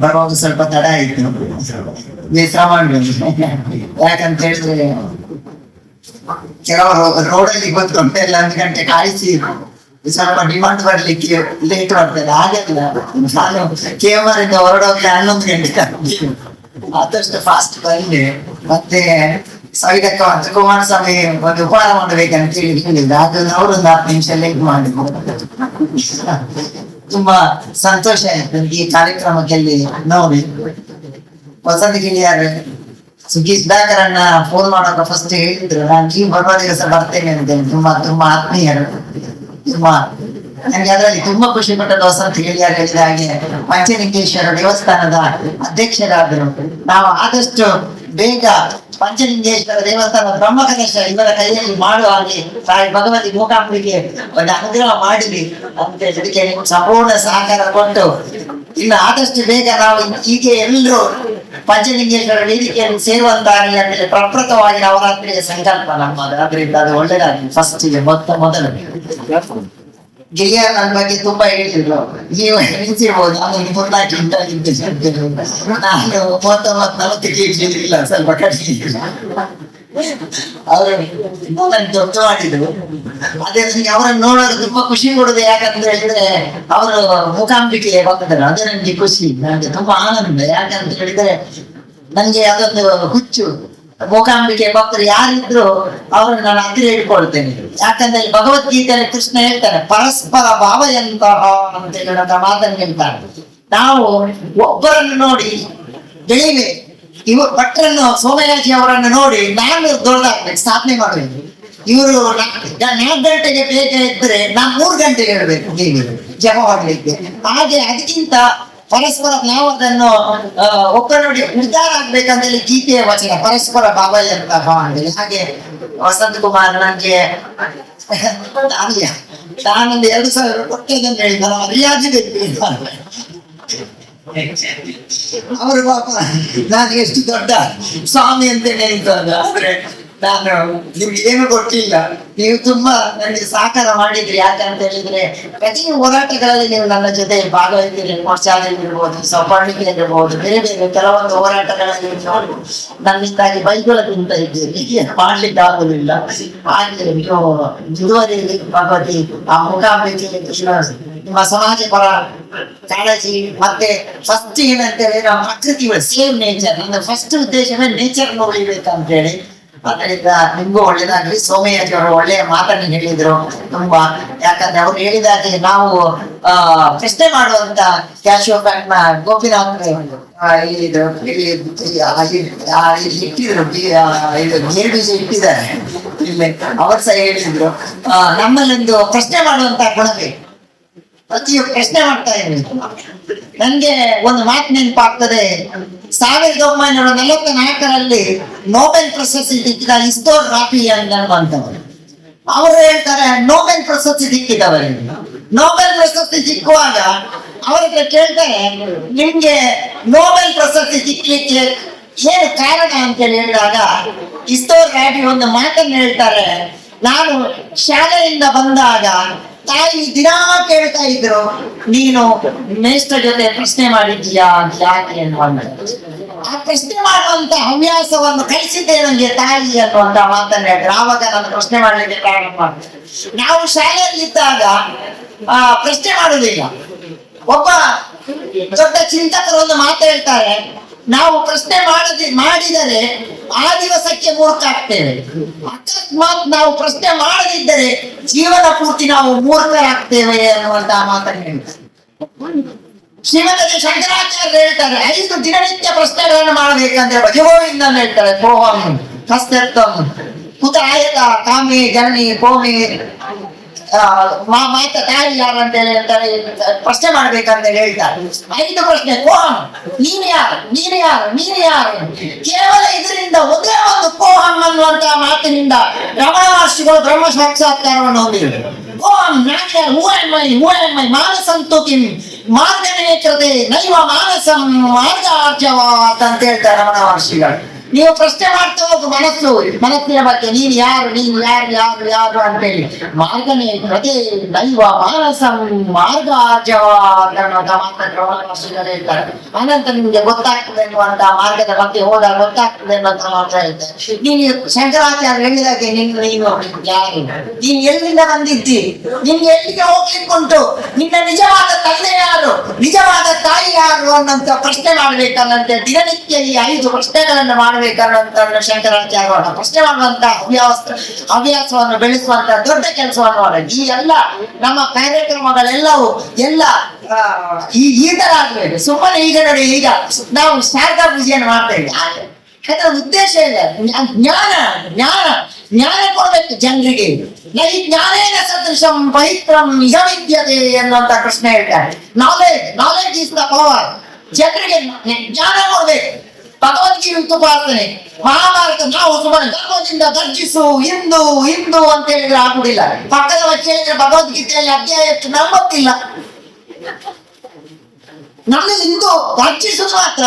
ಬರುವಾಗ ಸ್ವಲ್ಪ ತಡ ಆಯ್ತು. ವಿಶ್ರಾಮ ಯಾಕಂತ ಹೇಳಿದ್ರೆ ಕೆಲವರು ರೋಡಲ್ಲಿ ಬಂದ್ಕೊಂಡು ಎಲ್ಲ ಒಂದು ಗಂಟೆ ಕಾಯಿಸಿ ಸ್ವಲ್ಪ ಡಿಮಾಂಡ್ ಬರ್ಲಿಕ್ಕೆ ಲೇಟ್ ಮಾಡ್ತಾರೆ. ಹಾಗೆಲ್ಲ. ನಾನು ಕೇವರಿಂದ ಹೊರಡೋಕೆ ಹನ್ನೊಂದು ಗಂಟೆ. ಆದಷ್ಟು ಫಾಸ್ಟ್ ಬಂದೆ. ಮತ್ತೆ ಸವಿದಕ್ಕ ಮತ್ತು ಕುಮಾರಸ್ವಾಮಿ ಒಂದು ಉಪಹಾರ ಮಾಡಬೇಕಂತ ಹೇಳಿ ಹೇಳಿದ್ರು. ಅದನ್ನ ಅವರೊಂದು ಹತ್ತು ನಿಮಿಷ ಲೇಟ್ ಮಾಡಿದ್ರು ತುಂಬಾ ಸಂತೋಷ ಈ ಕಾರ್ಯಕ್ರಮಕ್ಕೆ ನೋಡಿ. ವಸಂತ ಗಿಳಿಯಾರು ಸುಗ್ಗಿ ಸುಧಾಕರನ್ನ ಫೋನ್ ಮಾಡೋಕೆ ಫಸ್ಟ್ ಹೇಳಿದ್ರು. ನಾನು ಈ ಬರುವ ದಿವಸ ಬರ್ತೇನೆ ಅಂತ ತುಂಬಾ ತುಂಬಾ ಆತ್ಮೀಯರು. ತುಂಬಾ ನನಗೆ ಅದರಲ್ಲಿ ತುಂಬಾ ಖುಷಿ ಪಟ್ಟದ್ದು ವಸಂತ ಗಿಳಿಯಾರು ಹೇಳಿದ ಹಾಗೆ ಪಂಚಲಿಂಗೇಶ್ವರ ದೇವಸ್ಥಾನದ ಅಧ್ಯಕ್ಷರಾದರು. ನಾವು ಆದಷ್ಟು ಬೇಗ ಪಂಚಲಿಂಗೇಶ್ವರ ದೇವಸ್ಥಾನ ಬ್ರಹ್ಮಕಲಶ ಇವರ ಕೈಯಲ್ಲಿ ಮಾಡುವ ಹಾಗೆ ತಾಯಿ ಭಗವತಿ ಮೂಕಾಂಬಿಕೆ ಒಂದು ಅನುಗ್ರಹ ಮಾಡಲಿ ಅಂತ ಇದಕ್ಕೆ ಸಂಪೂರ್ಣ ಸಹಕಾರ ಕೊಟ್ಟು ಇನ್ನು ಆದಷ್ಟು ಬೇಗ ನಾವು ಹೀಗೆ ಎಲ್ಲರೂ ಪಂಚಲಿಂಗೇಶ್ವರ ವೇದಿಕೆಯನ್ನು ಸೇರುವಂತಾಗಲಿ ಅಂದರೆ ಪ್ರಪ್ರಥವಾಗಿ ನವರಾತ್ರಿಯ ಸಂಕಲ್ಪ ನಮ್ಮದು. ಅದರಿಂದ ಅದು ಫಸ್ಟ್ ಮೊತ್ತ ಮೊದಲು ಗೆಳೆಯ ನನ್ನ ಬಗ್ಗೆ ತುಂಬಾ ಹೇಳಿದ್ರು ನೀವು ಎಣಿಸಿರ್ಬೋದು ನಾನು ಮೂರ್ನಾಲ್ಕು ಇದ್ದೆ ನಾನು ಮೂವತ್ತೊಂಬತ್ತು ನಲವತ್ತು ಕೆಜಿ ಇಲ್ಲ, ಸ್ವಲ್ಪ ಕಡಿಮೆ. ಅವರು ನನ್ಗೆ ದೊಡ್ಡ ಮಾಡಿದ್ರು. ಅದೇ ನನಗೆ ಅವರನ್ನು ನೋಡೋದು ತುಂಬಾ ಖುಷಿ ಕೊಡುದು ಯಾಕಂತ ಹೇಳಿದ್ರೆ ಅವರು ಮುಖಾಂಬಿಕೆ ಬಂದರು. ಅದೇ ನನಗೆ ಖುಷಿ. ನನಗೆ ತುಂಬಾ ಆನಂದ. ಯಾಕಂತ ಹೇಳಿದ್ರೆ ನನಗೆ ಅದೊಂದು ಹುಚ್ಚು. ಮೂಕಾಂಬಿಕೆ ಭಕ್ತರು ಯಾರಿದ್ರು ಅವರನ್ನು ನಾನು ಹತ್ತಿರ ಇಟ್ಕೊಳ್ತೇನೆ ಯಾಕಂದ್ರೆ ಭಗವದ್ಗೀತೆಯಲ್ಲಿ ಕೃಷ್ಣ ಹೇಳ್ತಾನೆ, ಪರಸ್ಪರ ಭಾವ ಎಂತ ಅಂತ ಹೇಳುವಂತ ಮಾತನ್ನು ಹೇಳ್ತಾರೆ ನಾವು ಒಬ್ಬರನ್ನು ನೋಡಿ ಬೆಳಿಬೇಕು ಇವರು ಭಟ್ರನ್ನು ಸೋಮಯಾಜಿ ಅವರನ್ನು ನೋಡಿ ನಾನು ದೊಡ್ಡದಾಗ್ಬೇಕು, ಸ್ಥಾಪನೆ ಮಾಡಬೇಕು ಇವರು ನಾಲ್ಕು ಗಂಟೆಗೆ ಬೇಗ ಇದ್ರೆ ನಾನು ಮೂರು ಗಂಟೆಗೆ ಹೇಳ್ಬೇಕು ಜಪ ಮಾಡ್ಲಿಕ್ಕೆ ಹಾಗೆ ಅದಕ್ಕಿಂತ ಪರಸ್ಪರ ನಾವು ಅದನ್ನು ಒಬ್ಬರೊಡಿ ನಿರ್ಧಾರ ಆಗ್ಬೇಕಂತ ಹೇಳಿ ಗೀತೆಯ ವಚನ, ಪರಸ್ಪರ ಬಾಬಾಯಿ ಅಂತ ಭಾವನೆ ಹಾಗೆ ವಸಂತ ಕುಮಾರ್ ನನಗೆ ತಾನೊಂದು ಎರಡು ಸಾವಿರ ಕೊಟ್ಟದಂತ ಹೇಳಿದ ರಿಯಾಜಿ ಅವರು ಪಾಪ, ನಾನು ಎಷ್ಟು ದೊಡ್ಡ ಸ್ವಾಮಿ ಅಂತ ಹೇಳಿದ್ದಲ್ಲ ಆದ್ರೆ ನಾನು ನಿಮ್ಗೆ ಏನು ಗೊತ್ತಿಲ್ಲ. ನೀವು ತುಂಬಾ ನನಗೆ ಸಹಕಾರ ಮಾಡಿದ್ರಿ ಯಾಕಂತ ಹೇಳಿದ್ರೆ, ಪ್ರತಿ ಹೋರಾಟಗಳಲ್ಲಿ ನೀವು ನನ್ನ ಜೊತೆ ಭಾಗವಹಿಸಿದ್ರೆ ಮೋರ್ಚಾದಲ್ಲಿ ಇರ್ಬೋದು ಸೌಪರ್ಣಿಕೆ ಇರ್ಬೋದು, ಬೇರೆ ಬೇರೆ ಕೆಲವೊಂದು ಹೋರಾಟಗಳಲ್ಲಿ ನೋಡಿ ನನ್ನಿಂದಾಗಿ ಬೈಗುಳ ತಿಂತ ಇದ್ದೀರಿ ಮಾಡ್ಲಿಕ್ಕೆ ಆಗುದಿಲ್ಲ. ಹಾಗೆ ನೀವು ಇದುವರೆಗೆ ಭಗವತಿ, ಆ ಕೃಷ್ಣ, ನಿಮ್ಮ ಸಮಾಜ ಪರ ಕಾಳಜಿ, ಮತ್ತೆ ಫಸ್ಟ್ ಏನಂತ ಹೇಳಿ ನಾವು ಪ್ರಕೃತಿ ಸೇಮ್ ನೇಚರ್ ನನ್ನ ಫಸ್ಟ್ ಉದ್ದೇಶವೇ ನೇಚರ್ ನೋಡಿಬೇಕಂತ ಹೇಳಿ ಅದರಿಂದ ನಿಮ್ಗೂ ಒಳ್ಳೇದಾಗ್ಲಿ. ಸೋಮಯ್ಯಜಿ ಅವರು ಒಳ್ಳೆಯ ಮಾತನ್ನು ಹೇಳಿದ್ರು. ತುಂಬಾ, ಯಾಕಂದ್ರೆ ಅವ್ರು ಹೇಳಿದಾಗೆ ನಾವು, ಆ, ಪ್ರಶ್ನೆ ಮಾಡುವಂತ ಕ್ಯಾಶಿಯೋ ಬ್ಯಾಂಕ್ನ ಗೋಪಿನಾಥ್ ಇದು ಇಲ್ಲಿ ಇಟ್ಟಿದ್ರು. ಇದು ಬೀಜ ಇಟ್ಟಿದ್ದಾರೆ. ಇಲ್ಲಿ, ಅವರು ಸಹ ಹೇಳಿದ್ರು. ನಮ್ಮಲ್ಲೊಂದು ಪ್ರಶ್ನೆ ಮಾಡುವಂತ ಗುಣ ಪ್ರತಿಯೊಬ್ಬ ಪ್ರಶ್ನೆ ಮಾಡ್ತಾ ಇದ್ದೀನಿ. ನನ್ಗೆ ಒಂದು ಮಾತು ನೆನಪಾಗ್ತದೆ. ಸಾವಿರದ ಒಂಬೈನೂರ ನಲವತ್ತ ನಾಲ್ಕರಲ್ಲಿ ನೋಬೆಲ್ ಪ್ರಶಸ್ತಿ ಸಿಕ್ಕಿದ ಇಸ್ತೋರ್ ರಾಫಿ ಅವರು ಹೇಳ್ತಾರೆ ನೋಬೆಲ್ ಪ್ರಶಸ್ತಿ ಸಿಕ್ಕಿದವರಿಗೆ ನೋಬೆಲ್ ಪ್ರಶಸ್ತಿ ಸಿಕ್ಕುವಾಗ ಅವ್ರ ಹತ್ರ ಕೇಳ್ತಾರೆ, ನಿಮ್ಗೆ ನೋಬೆಲ್ ಪ್ರಶಸ್ತಿ ಸಿಕ್ಕಲಿಕ್ಕೆ ಏನು ಕಾರಣ ಅಂತ ಹೇಳಿ ಹೇಳಿದಾಗ ಇಸ್ತೋರ್ ರಾಫಿ ಒಂದು ಮಾತನ್ನು ಹೇಳ್ತಾರೆ. ನಾನು ಶಾಲೆಯಿಂದ ಬಂದಾಗ ತಾಯಿ ದಿನಾ ಕೇಳ್ತಾ ಇದ್ರು, ನೀನು ಮೇಷ್ಟ್ರ ಜೊತೆ ಪ್ರಶ್ನೆ ಮಾಡಿದ್ಯಾ ಯಾಕೆ ಅನ್ನುವಂತ ಆ ಪ್ರಶ್ನೆ ಮಾಡುವಂತ ಹವ್ಯಾಸವನ್ನು ಕಲಿಸಿದ್ದೆ ನನಗೆ ತಾಯಿ ಅನ್ನುವಂತ ಮಾತನ್ನ ಹೇಳಿದ್ರು. ಆವಾಗ ನಾನು ಪ್ರಶ್ನೆ ಮಾಡಲಿಕ್ಕೆ ಪ್ರಾರಂಭ ನಾವು ಶಾಲೆಯಲ್ಲಿ ಇದ್ದಾಗ ಆ, ಪ್ರಶ್ನೆ ಮಾಡುವುದಿಲ್ಲ. ಒಬ್ಬ ದೊಡ್ಡ ಚಿಂತಕರು ಒಂದು ಮಾತು ಹೇಳ್ತಾರೆ ನಾವು ಪ್ರಶ್ನೆ ಮಾಡದೆ ಮಾಡಿದರೆ ಆ ದಿವಸಕ್ಕೆ ಮೂರ್ಖ ಆಗ್ತೇವೆ. ಅಕಸ್ಮಾತ್ ನಾವು ಪ್ರಶ್ನೆ ಮಾಡದಿದ್ದರೆ ಜೀವನ ಪೂರ್ತಿ ನಾವು ಮೂರ್ಖರಾಗ್ತೇವೆ ಅನ್ನುವಂತಹ ಮಾತನ್ನು ಹೇಳ್ತಾರೆ. ಶ್ರೀಮಂತ ಶಂಕರಾಚಾರ್ಯ ಹೇಳ್ತಾರೆ, ಐದು ದಿನನಿತ್ಯ ಪ್ರಶ್ನೆಗಳನ್ನು ಮಾಡಬೇಕಂದ್ರೆ ಭಜಗೋವಿಂದ ಹೇಳ್ತಾರೆ ಕೋಹಂ ಹಸ್ತತ್ವಂ ಕುತ ಆಯತ ಕಾಮಿ ಜನನಿ ಕೋಮಿ ಮಾತ ತಾಯಿ ಯಾರು ಅಂತ ಹೇಳಿ ಹೇಳ್ತಾರೆ ಪ್ರಶ್ನೆ ಮಾಡ್ಬೇಕಂತ ಹೇಳಿ ಹೇಳ್ತಾರೆ. ಐದು ಪ್ರಶ್ನೆ. ಕೋಹಂ. ನೀನು ಯಾರು? ನೀನು ಯಾರು? ನೀನು ಯಾರು? ಕೇವಲ ಇದರಿಂದ ಒಂದೇ ಒಂದು ಕೋಹಂ ಅನ್ನುವಂತ ಮಾತಿನಿಂದ ರಮಣ ಮಹರ್ಷಿಗಳು ಬ್ರಹ್ಮ ಸಾಕ್ಷಾತ್ಕಾರವನ್ನು ಹೊಂದಿದ್ದಾರೆ. ಕೋಹನ್ ಕಿಂ ಮಾರ್ಗನೇ ಮಾನಸಂ, ಮಾರ್ಗಾರ್ಜವಾತ್ ಅಂತ ಹೇಳ್ತಾರೆ ರಮಣ ಮಹರ್ಷಿಗಳು ನೀವು ಪ್ರಶ್ನೆ ಮಾಡ್ತಾ ಹೋಗು, ಮನಸ್ಸು, ಮನಸ್ಸಿನ ಬಗ್ಗೆ. ನೀನು ಯಾರು ನೀನು ಯಾರು ಯಾರು ಯಾರು ಅಂತೇಳಿ. ಮಾರ್ಗನೇ ಪ್ರತಿ ದೈವ, ಮಾನಸ ಅನ್ನೋದ ಮಾತುಗಳು ಹೇಳ್ತಾರೆ ಅನಂತರ ನಿಮ್ಗೆ ಗೊತ್ತಾಗ್ತದೆ ಅನ್ನುವಂತ ಮಾರ್ಗದ ಬಗ್ಗೆ ಹೋದಾಗ ಗೊತ್ತಾಗ್ತದೆ ಅನ್ನುವಂತ ಮಾತ್ರ ಹೇಳ್ತಾರೆ. ನೀನು ಶಂಕರಾಚಾರ್ಯ ಹೇಳಿದಾಗೆ ನೀನು ನೀನು ಯಾರು? ನೀನು ಎಲ್ಲಿಂದ ಬಂದಿದ್ದಿ? ನಿನ್ಗೆ ಎಲ್ಲಿಗೆ ಹೋಗ್ಲಿಕ್ಕುಂಟು? ನಿನ್ನ ನಿಜವಾದ ತಂದೆ ಯಾರು? ನಿಜವಾದ ತಾಯಿ ಯಾರು ಅನ್ನಂತ ಪ್ರಶ್ನೆ ಮಾಡ್ಬೇಕನ್ನಂತೆ ದಿನನಿತ್ಯ ಈ ಐದು ಪ್ರಶ್ನೆಗಳನ್ನು ಮಾಡ್ಬೇಕನ್ನಂತ ಶಂಕರಾಚಾರ್ಯ ಪ್ರಶ್ನೆ ಮಾಡುವಂತ ಹವ್ಯಾಸ ಹವ್ಯಾಸವನ್ನು ಬೆಳೆಸುವಂತ ದೊಡ್ಡ ಕೆಲಸವನ್ನು ಮಾಡೋದು ಈ ಎಲ್ಲ ನಮ್ಮ ಕಾರ್ಯಕ್ರಮಗಳೆಲ್ಲವೂ ಎಲ್ಲ ಈ ಈ ತರ ಆಗ್ಬೇಕು ಸುಮ್ಮನೆ ಈಗ ನೋಡಿ ಈಗ ನಾವು ಶಾರದಾ ಪೂಜೆಯನ್ನು ಮಾಡ್ತೇವೆ ಯಾಕಂದ್ರೆ ಉದ್ದೇಶ ಇಲ್ಲ ಜ್ಞಾ- ಜ್ಞಾನ ಜ್ಞಾನ ಜ್ಞಾನ ಕೊಡ್ಬೇಕು ಜನರಿಗೆ. ನೈ ಜ್ಞಾನೇನ ಸದೃಶಂ ಪವಿತ್ರಂ ಇಹ ವಿದ್ಯತೆ ಎನ್ನುವಂತ ಕೃಷ್ಣ ಹೇಳ್ತಾರೆ. Knowledge knowledge is the power ಜನರಿಗೆ ಜ್ಞಾನ ಕೊಡ್ಬೇಕು. ಭಗವದ್ಗೀತೆ ಉಪಪಾಸನೆ ಮಹಾಭಾರತ ನಾವು ಸುಮಾರು ಧರ್ಮದಿಂದ ಗರ್ಜಿಸು ಹಿಂದೂ ಹಿಂದೂ ಅಂತ ಹೇಳಿದ್ರೆ ಆಗುದಿಲ್ಲ ಪಕ್ಕದ ವಚ್ಚ ಭಗವದ್ಗೀತೆಯಲ್ಲಿ ಅಧ್ಯಾಯ ಎಷ್ಟು ನಂಬತ್ತಿಲ್ಲ. ನಮಗೆ ಹಿಂದೂ ಗರ್ಜಿಸುದು ಮಾತ್ರ.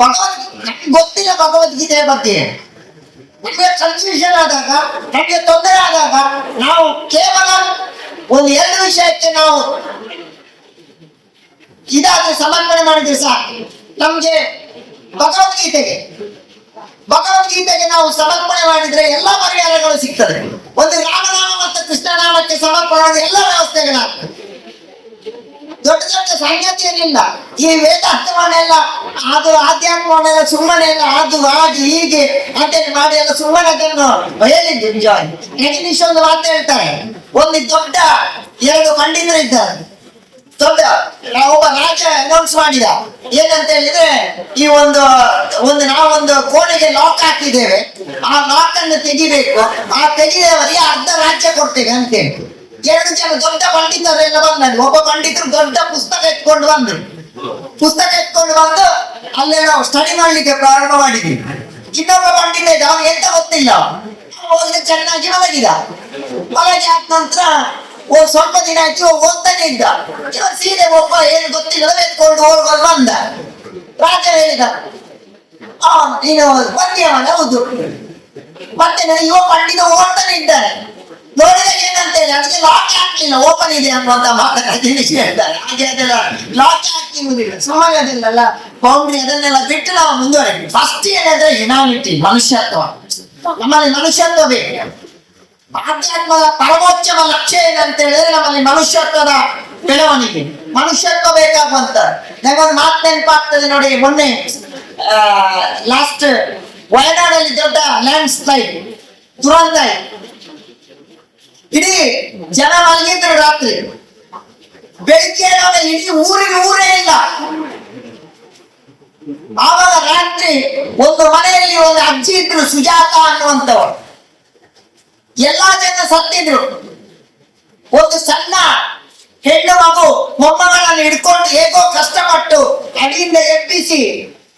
ಭಗವದ್ ಗೊತ್ತಿಲ್ಲ ಭಗವದ್ಗೀತೆಯ ಬಗ್ಗೆ. ನಮಗೆ ಕನ್ಫ್ಯೂಷನ್ ಆದಾಗ, ನಮಗೆ ತೊಂದರೆ ಆದಾಗ ನಾವು ಕೇವಲ ಒಂದು ಎರಡು ವಿಷಯಕ್ಕೆ ನಾವು ಇದಾದ್ರೆ ಸಮರ್ಪಣೆ ಮಾಡಿದ್ರೆ ಸಾಕು. ನಮ್ಗೆ ಭಗವದ್ಗೀತೆಗೆ ಭಗವದ್ಗೀತೆಗೆ ನಾವು ಸಮರ್ಪಣೆ ಮಾಡಿದ್ರೆ ಎಲ್ಲ ಪರಿಹಾರಗಳು ಸಿಗ್ತದೆ. ಒಂದು ರಾಮನಾಮ ಮತ್ತು ಕೃಷ್ಣನಾಮಕ್ಕೆ ಸಮರ್ಪಣೆ ಎಲ್ಲ ವ್ಯವಸ್ಥೆಗಳಾಗ್ತದೆ ದೊಡ್ಡ ದೊಡ್ಡ ಸಂಗತಿ ಏನಿಲ್ಲ ಈ ವೇದಾರ್ಥವನ್ನೆಲ್ಲ ಅದು ಆಧ್ಯಾತ್ಮವನ್ನೆಲ್ಲ ಸುಮ್ಮನೆ ಎಲ್ಲ ಅದು ಆಗಿ ಹೀಗೆ ಅಂತೇಳಿ ಮಾಡಿ ಎಲ್ಲ ಸುಮ್ಮನೆ ಅದನ್ನು ಹೇಳಿದ್ದು ನಿಜವಾಗಿ. ಒಂದು ಮಾತು ಹೇಳ್ತಾರೆ. ಒಂದು ದೊಡ್ಡ ಎರಡು ಪಂಡಿತರು ಇದ್ದಾರೆ ದೊಡ್ಡ ನಾವು ಒಬ್ಬ ರಾಜ ಅನೌನ್ಸ್ ಮಾಡಿದ. ಏನಂತ ಹೇಳಿದ್ರೆ, ಈ ಒಂದು ಒಂದು ನಾವೊಂದು ಕೋಣೆಗೆ ಲಾಕ್ ಹಾಕಿದ್ದೇವೆ. ಆ ಲಾಕ್ ಅನ್ನು ತೆಗಿಬೇಕು. ಆ ತೆಗೆದವರಿಗೆ ಅರ್ಧ ರಾಜ್ಯ ಕೊಡ್ತೇವೆ ಅಂತೇಳಿ ಎರಡು ಜನ ದೊಡ್ಡ ಪಂಡಿತರೆಲ್ಲ ಬಂದರು. ಒಬ್ಬ ಪಂಡಿತರು ದೊಡ್ಡ ಪುಸ್ತಕ ಎತ್ಕೊಂಡು ಬಂದ್ರು. ಪುಸ್ತಕ ಎತ್ಕೊಂಡು ಬಂದು ಅಲ್ಲೇ ನಾವು ಸ್ಟಡಿ ಮಾಡ್ಲಿಕ್ಕೆ ಪ್ರಾರಂಭ ಮಾಡಿದ್ವಿ. ಇನ್ನೊಬ್ಬ ಪಂಡಿತ ಅವ್ನಿಗೆ ಎಂತ ಗೊತ್ತಿಲ್ಲ. ಅವನಿಗೆ ಚೆನ್ನಾಗಿ ಮಲಗಿದ. ಮಲಗಿ ಆದ ನಂತರ ಸ್ವಲ್ಪ ದಿನ ಆಯ್ತು ಓದ್ತಾನೆ ಇದ್ದ ಇವ ಸೀರೆ ಒಬ್ಬ ಏನು ಗೊತ್ತಿಲ್ಲ ಎತ್ಕೊಂಡು ಓಡ್ಕೊಂಡು ಬಂದ. ರಾಜ ಹೇಳಿದ, ಆ, ನೀನು ಬಂದ್ಯವನ ಹೌದು. ಮತ್ತೆ ಇವ ಪಂಡಿತ ಓಡ್ತಾನೆ ಇದ್ದಾನೆ ನೋಡಿದಾಗ ಏನಂತ ಹೇಳಿ ಅದಕ್ಕೆ ಲಾಕ್ ಹಾಕ್ಲಿಲ್ಲ ಓಪನ್ ಇದೆ ಅನ್ನುವಂತ ಮಾತನಾಡಿ ಹೇಳ್ತಾರೆ. ಹಾಗೆ ಅದೆಲ್ಲ ಲಾಕ್ ಹಾಕಿರುವುದಿಲ್ಲ ಸುಮ್ಮನೆ ಅದಿಲ್ಲಲ್ಲ ಬೌಂಡ್ರಿ ಅದನ್ನೆಲ್ಲ ಬಿಟ್ಟು ನಾವು ಮುಂದುವರೆದ್ವಿ ಫಸ್ಟ್ ಏನಂದ್ರೆ ಹ್ಯುಮ್ಯಾನಿಟಿ ಮನುಷ್ಯತ್ವ. ನಮ್ಮಲ್ಲಿ ಮನುಷ್ಯತ್ವ ಬೇಕು. ಆಧ್ಯಾತ್ಮದ ಪರಮೋಚ್ಚಮ ಲಕ್ಷ್ಯ ಏನಂತ ಹೇಳಿದ್ರೆ ನಮ್ಮಲ್ಲಿ ಮನುಷ್ಯತ್ವದ ಬೆಳವಣಿಗೆ. ಮನುಷ್ಯತ್ವ ಬೇಕಾಗುವಂತ. ನನಗೊಂದು ಮಾತು ನೆನಪಾಗ್ತದೆ ನೋಡಿ, ಮೊನ್ನೆ ಲಾಸ್ಟ್ ವಯನಾಡಲ್ಲಿ ದೊಡ್ಡ ಲ್ಯಾಂಡ್ ಸ್ಲೈಡ್ ದುರಂತ. ಇಡೀ ಜನ ಮಲಗಿದ್ರು ರಾತ್ರಿ. ಬೆಳಿಗ್ಗೆ ಇಡೀ ಊರಿಗೆ ಊರೇ ಇಲ್ಲ. ಆವಾಗ ರಾತ್ರಿ ಒಂದು ಮನೆಯಲ್ಲಿ ಒಂದು ಅಜ್ಜಿ ಇದ್ರು, ಸುಜಾತ ಅನ್ನುವಂಥವ್ರು ಎಲ್ಲಾ ಜನ ಸತ್ತಿದ್ರು. ಒಂದು ಸಣ್ಣ ಹೆಣ್ಣು ಮಗು ಮೊಮ್ಮಗಳನ್ನು ಹಿಡ್ಕೊಂಡು ಹೇಗೋ ಕಷ್ಟಪಟ್ಟು ಅಡಿಯಿಂದ ಎಬ್ಬಿಸಿ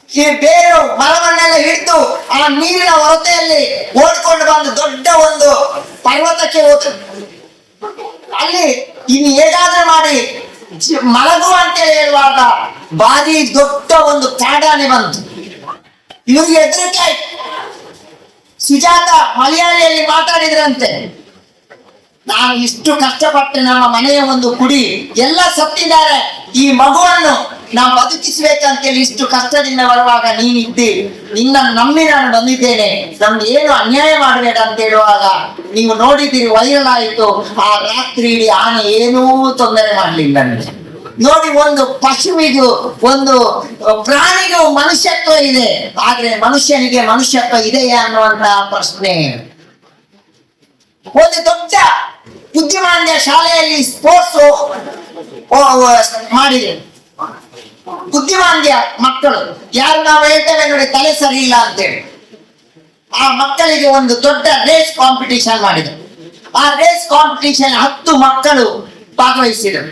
ಈ ಬೇರು ಮರವನ್ನೆಲ್ಲ ಹಿಡಿದು ಆ ನೀರಿನ ಹೊರತೆಯಲ್ಲಿ ಓಡ್ಕೊಂಡು ಬಂದು ದೊಡ್ಡ ಒಂದು ಪರ್ವತಕ್ಕೆ ಹೋದ್ರು. ಅಲ್ಲಿ ಇನ್ನು ಹೇಗಾದ್ರೂ ಮಾಡಿ ಮಲಗು ಅಂತ ಹೇಳುವಾಗ ಭಾರಿ ದೊಡ್ಡ ಒಂದು ಕಾಡಾನೆ ಬಂತು. ಇವ್ರಿಗೆ ಹೆದರಿಕೆ ಆಯ್ತು. ಸುಜಾತ ಮಲಯಾಳಿಯಲ್ಲಿ ಮಾತಾಡಿದ್ರಂತೆ. ನಾನು ಇಷ್ಟು ಕಷ್ಟಪಟ್ಟು ನಮ್ಮ ಮನೆಯ ಒಂದು ಕುಡಿ, ಎಲ್ಲ ಸತ್ತಿದ್ದಾರೆ. ಈ ಮಗುವನ್ನು ನಾವು ಬದುಕಿಸ್ಬೇಕಂತೇಳಿ ಇಷ್ಟು ಕಷ್ಟದಿಂದ ಬರುವಾಗ ನೀನಿದ್ದಿ. ನಿನ್ನ ನಂಬಿ ನಾನು ಬಂದಿದ್ದೇನೆ. ನಮ್ಗೆ ಏನು ಅನ್ಯಾಯ ಮಾಡಬೇಡ ಅಂತ ಹೇಳುವಾಗ ನೀವು ನೋಡಿದ್ದೀರಿ ವೈರಲ್ ಆಯಿತು. ಆ ರಾತ್ರಿ ಇಡೀ ಆನೆ ಏನೂ ತೊಂದರೆ ಮಾಡಲಿಲ್ಲ ನನಗೆ. ನೋಡಿ, ಒಂದು ಪಶುವಿಗೂ ಒಂದು ಪ್ರಾಣಿಗೂ ಮನುಷ್ಯತ್ವ ಇದೆ. ಆದ್ರೆ ಮನುಷ್ಯನಿಗೆ ಮನುಷ್ಯತ್ವ ಇದೆಯಾ ಅನ್ನುವಂತ ಪ್ರಶ್ನೆ. ಒಂದು ದೊಡ್ಡ ಬುದ್ಧಿಮಾನ್ಯ ಶಾಲೆಯಲ್ಲಿ ಸ್ಪೋರ್ಟ್ಸ್ ಮಾಡಿದೆ. ಬುದ್ಧಿಮಾಂದ್ಯ ಮಕ್ಕಳು. ಯಾರು ನಾವು ಹೇಳ್ತೇವೆ ನೋಡಿ, ತಲೆ ಸರಿ ಇಲ್ಲ ಅಂತೇಳಿ. ಆ ಮಕ್ಕಳಿಗೆ ಒಂದು ದೊಡ್ಡ ರೇಸ್ ಕಾಂಪಿಟಿಷನ್ ಮಾಡಿದ್ರು ಆ ರೇಸ್ ಕಾಂಪಿಟಿಷನ್ ಹತ್ತು ಮಕ್ಕಳು ಭಾಗವಹಿಸಿದರು.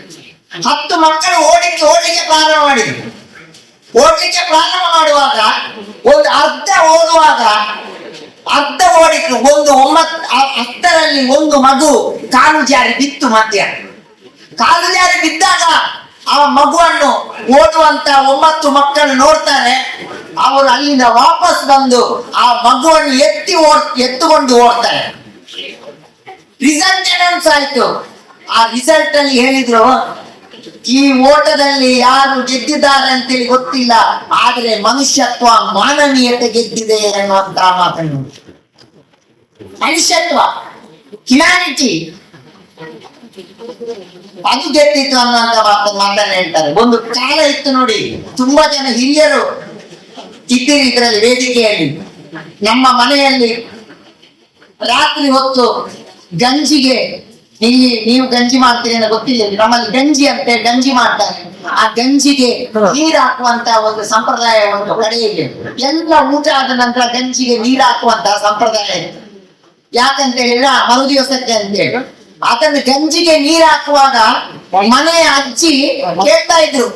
ಹತ್ತು ಮಕ್ಕಳು ಓಡಲಿಕ್ಕೆ ಓಡಲಿಕ್ಕೆ ಪ್ರಾರಂಭ ಮಾಡಿದ್ರು. ಓಡಲಿಕ್ಕೆ ಪ್ರಾರಂಭ ಮಾಡುವಾಗ, ಒಂದು ಅರ್ಧ ಓಡುವಾಗ ಅರ್ಧ ಓಡಿದ್ರು. ಒಂದು ಒಂಬತ್ತು ಹತ್ತರಲ್ಲಿ ಒಂದು ಮಗು ಕಾಲು ಜಾರಿ ಬಿತ್ತು ಮಧ್ಯ ಕಾಲು ಜಾರಿ ಬಿದ್ದಾಗ ಆ ಮಗುವನ್ನು ಓದುವಂತ ಒಂಬತ್ತು ಮಕ್ಕಳು ನೋಡ್ತಾರೆ. ಅವರು ಅಲ್ಲಿಂದ ವಾಪಸ್ ಬಂದು ಆ ಮಗುವನ್ನು ಎತ್ತಿ ಓಡ್, ಎತ್ತುಕೊಂಡು ಓಡ್ತಾರೆ. ರಿಸಲ್ಟ್ ಅನೌನ್ಸ್ ಆಯ್ತು. ಆ ರಿಸಲ್ಟ್ ಅಲ್ಲಿ ಹೇಳಿದ್ರು ಈ ಓಟದಲ್ಲಿ ಯಾರು ಗೆದ್ದಿದ್ದಾರೆ ಅಂತೇಳಿ ಗೊತ್ತಿಲ್ಲ. ಆದ್ರೆ ಮನುಷ್ಯತ್ವ ಮಾನವೀಯತೆ ಗೆದ್ದಿದೆ ಅನ್ನುವಂತ ಮಾತನ್ನು. ಮನುಷ್ಯತ್ವ ಹ್ಯುಮ್ಯಾನಿಟಿ ಅದು ಗೆದ್ದಿತ್ತು ಅನ್ನುವಂತ ಮಾತು ಮಾತನ್ನ ಹೇಳ್ತಾರೆ. ಒಂದು ಕಾಲ ಇತ್ತು ನೋಡಿ, ತುಂಬಾ ಜನ ಹಿರಿಯರು ಇದ್ದೀರಿ ಇದರಲ್ಲಿ ವೇದಿಕೆಯಲ್ಲಿ. ನಮ್ಮ ಮನೆಯಲ್ಲಿ ರಾತ್ರಿ ಹೊತ್ತು ಗಂಜಿಗೆ ನೀವು ನೀವು ಗಂಜಿ ಮಾಡ್ತೀರಿ ಅಂತ ಗೊತ್ತಿಲ್ಲ ನಮ್ಮಲ್ಲಿ ಗಂಜಿ ಅಂತ ಗಂಜಿ ಮಾಡ್ತಾರೆ. ಆ ಗಂಜಿಗೆ ನೀರ್ ಹಾಕುವಂತ ಒಂದು ಸಂಪ್ರದಾಯ ಒಂದು ಕಡೆಯಲ್ಲಿ ಎಲ್ಲ ಊಟ ಆದ ನಂತರ ಗಂಜಿಗೆ ನೀರ್ ಹಾಕುವಂತ ಸಂಪ್ರದಾಯ ಇದೆ. ಯಾಕಂತ ಹೇಳಿದ್ರೆ ಮರುದಿವಸಕ್ಕೆ ಮರು ದಿವಸಕ್ಕೆ ಅಂತೇಳಿ ಅದನ್ನು ಗಂಜಿಗೆ ನೀರ್ ಹಾಕುವಾಗ ಮನೆಯ ಅಜ್ಜಿ ಕೇಳ್ತಾ ಇದ್ರು.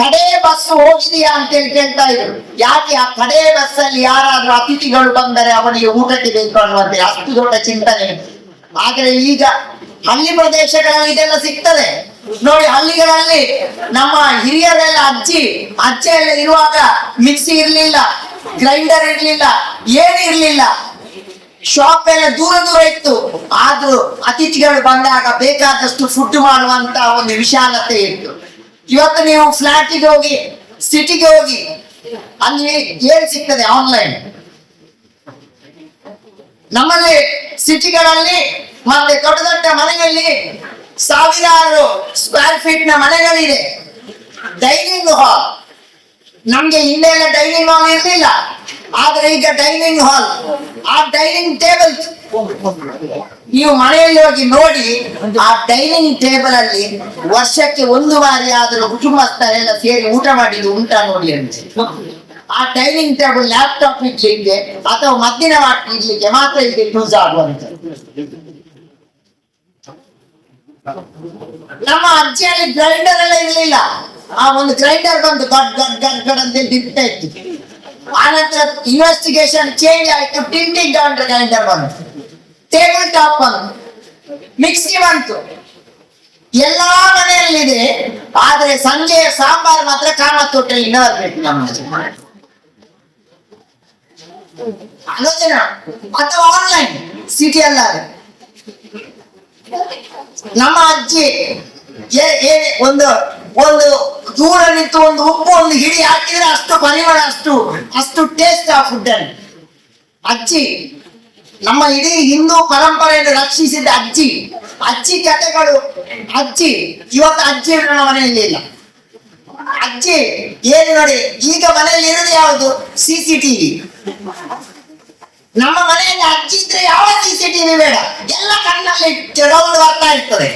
ಕಡೆ ಬಸ್ ಹೋಗಿದೆಯಾ ಅಂತೇಳಿ ಕೇಳ್ತಾ ಇದ್ರು. ಯಾಕೆ ಆ ಕಡೆ ಬಸ್ ಅಲ್ಲಿ ಯಾರಾದ್ರೂ ಅತಿಥಿಗಳು ಬಂದರೆ ಅವನಿಗೆ ಊಟಕ್ಕೆ ಬೇಕು ಅನ್ನುವಂತೆ ಅಷ್ಟು ದೊಡ್ಡ ಚಿಂತನೆ ಆದ್ರೆ ಈಗ ಹಳ್ಳಿ ಪ್ರದೇಶಗಳಲ್ಲಿ ಇದೆಲ್ಲ ಸಿಗ್ತದೆ. ನೋಡಿ ಹಳ್ಳಿಗಳಲ್ಲಿ ನಮ್ಮ ಹಿರಿಯರೆಲ್ಲ ಅಜ್ಜಿ ಅಜ್ಜಿ ಇರುವಾಗ ಮಿಕ್ಸಿ ಇರ್ಲಿಲ್ಲ, ಗ್ರೈಂಡರ್ ಇರ್ಲಿಲ್ಲ, ಏನು ಇರ್ಲಿಲ್ಲ. ಶಾಪ್ ಎಲ್ಲ ದೂರ ದೂರ ಇತ್ತು. ಆದ್ರೂ ಅತಿಥಿಗಳು ಬಂದಾಗ ಬೇಕಾದಷ್ಟು ಫುಡ್ ಮಾಡುವಂತ ಒಂದು ವಿಶಾಲತೆ ಇತ್ತು. ಇವತ್ತು ನೀವು ಫ್ಲಾಟಿಗೆ ಹೋಗಿ ಸಿಟಿಗೆ ಹೋಗಿ, ಅಲ್ಲಿ ಏನ್ ಸಿಗ್ತದೆ ಆನ್ಲೈನ್ ನಮ್ಮಲ್ಲಿ ಸಿಟಿಗಳಲ್ಲಿ ಮತ್ತೆ ದೊಡ್ಡ ದೊಡ್ಡ ಮನೆಯಲ್ಲಿ ಸಾವಿರಾರು ಸ್ಕ್ವೇರ್ ಫೀಟ್ನ ಮನೆಗಳಿದೆ. ಡೈನಿಂಗ್ ಹಾಲ್ ನಮ್ಗೆ ಹಿಂದೆ ಡೈನಿಂಗ್ ಹಾಲ್ ಇರಲಿಲ್ಲ. ಆದ್ರೆ ಈಗ ಡೈನಿಂಗ್ ಹಾಲ್ ಆ ಡೈನಿಂಗ್ ಟೇಬಲ್ ನೀವು ಮನೆಯಲ್ಲಿ ಹೋಗಿ ನೋಡಿ, ಆ ಡೈನಿಂಗ್ ಟೇಬಲ್ ಅಲ್ಲಿ ವರ್ಷಕ್ಕೆ ಒಂದು ಬಾರಿ ಆದರೂ ಕುಟುಂಬಸ್ಥರೆಲ್ಲ ಸೇರಿ ಊಟ ಮಾಡಿದ್ದು ಉಂಟಾ ನೋಡಿ ಅಂತ. ಆ ಡೈನಿಂಗ್ ಟೇಬಲ್ ಲ್ಯಾಪ್ಟಾಪ್ ಇಡ್ಲಿಕ್ಕೆ ಅಥವಾ ಮದ್ದಿನ ವಾಟ್ ಇಡ್ಲಿಕ್ಕೆ ಮಾತ್ರ ಇದು ಯೂಸ್ ಆಗುವಂತ. ನಮ್ಮ ಅಜ್ಜಿಯಲ್ಲಿ ಗ್ರೈಂಡರ್ ಎಲ್ಲ ಇರ್ಲಿಲ್ಲ. ಆ ಒಂದು ಗ್ರೈಂಡರ್ ಬಂದು ಗಡ್ ಗಡ್ ಗಡ್ ಗಡ್ ಅಂತ ತಿಂತಾ ಇತ್ತು. ಆನಂತರ ಇನ್ವೆಸ್ಟಿಗೇಷನ್ ಚೇಂಜ್ ಆಯ್ತು ಟಿಂಟಿಂಗ್ ಗ್ರೈಂಡರ್ ಬಂತು. ಟೇಬಲ್ ಟಾಪ್ ಬಂತು. ಮಿಕ್ಸಿ ಬಂತು. ಎಲ್ಲಾ ಮನೆಯಲ್ಲಿದೆ. ಆದ್ರೆ ಸಂಜೆಯ ಸಾಂಬಾರ್ ಮಾತ್ರ ಕಾಮತ್ ಇನ್ನೂ ಬರ್ಬೇಕು ನಮ್ಮ ಆಲೋಚನೆ ಅಥವಾ ಆನ್ಲೈನ್ ಸಿಟಿ ಅಲ್ಲ ನಮ್ಮ ಅಜ್ಜಿ ಒಂದು ಒಂದು ದೂರ ನಿಂತು ಒಂದು ಉಪ್ಪು, ಒಂದು ಹಿಡಿ ಹಾಕಿದ್ರೆ ಅಷ್ಟು ಪರಿಮಳ, ಅಷ್ಟು ಅಷ್ಟು ಟೇಸ್ಟ್ ಆ ಫುಡ್ ಅಜ್ಜಿ, ನಮ್ಮ ಇಡೀ ಹಿಂದೂ ಪರಂಪರೆಯನ್ನು ರಕ್ಷಿಸಿದ ಅಜ್ಜಿ ಅಜ್ಜಿ ಕಥೆಗಳು ಅಜ್ಜಿ, ಇವತ್ತು ಅಜ್ಜಿ ನಮ್ಮ ಮನೆಯಲ್ಲಿ ಇಲ್ಲ. ಅಜ್ಜಿ, ಏನು ನೋಡಿ, ಈಗ ಮನೆಯಲ್ಲಿ ಇರೋದು ಯಾವುದು? ಸಿ ಟಿವಿ ನಮ್ಮ ಮನೆಯಲ್ಲಿ ಅಜ್ಜಿ ಇದ್ರೆ ಯಾವ ಸಿ ಸಿ ಟಿವಿ ಬೇಡ? ಎಲ್ಲ ಕಣ್ಣಲ್ಲಿ ರೌಂಡ್ ಬರ್ತಾ ಇರ್ತದೆ.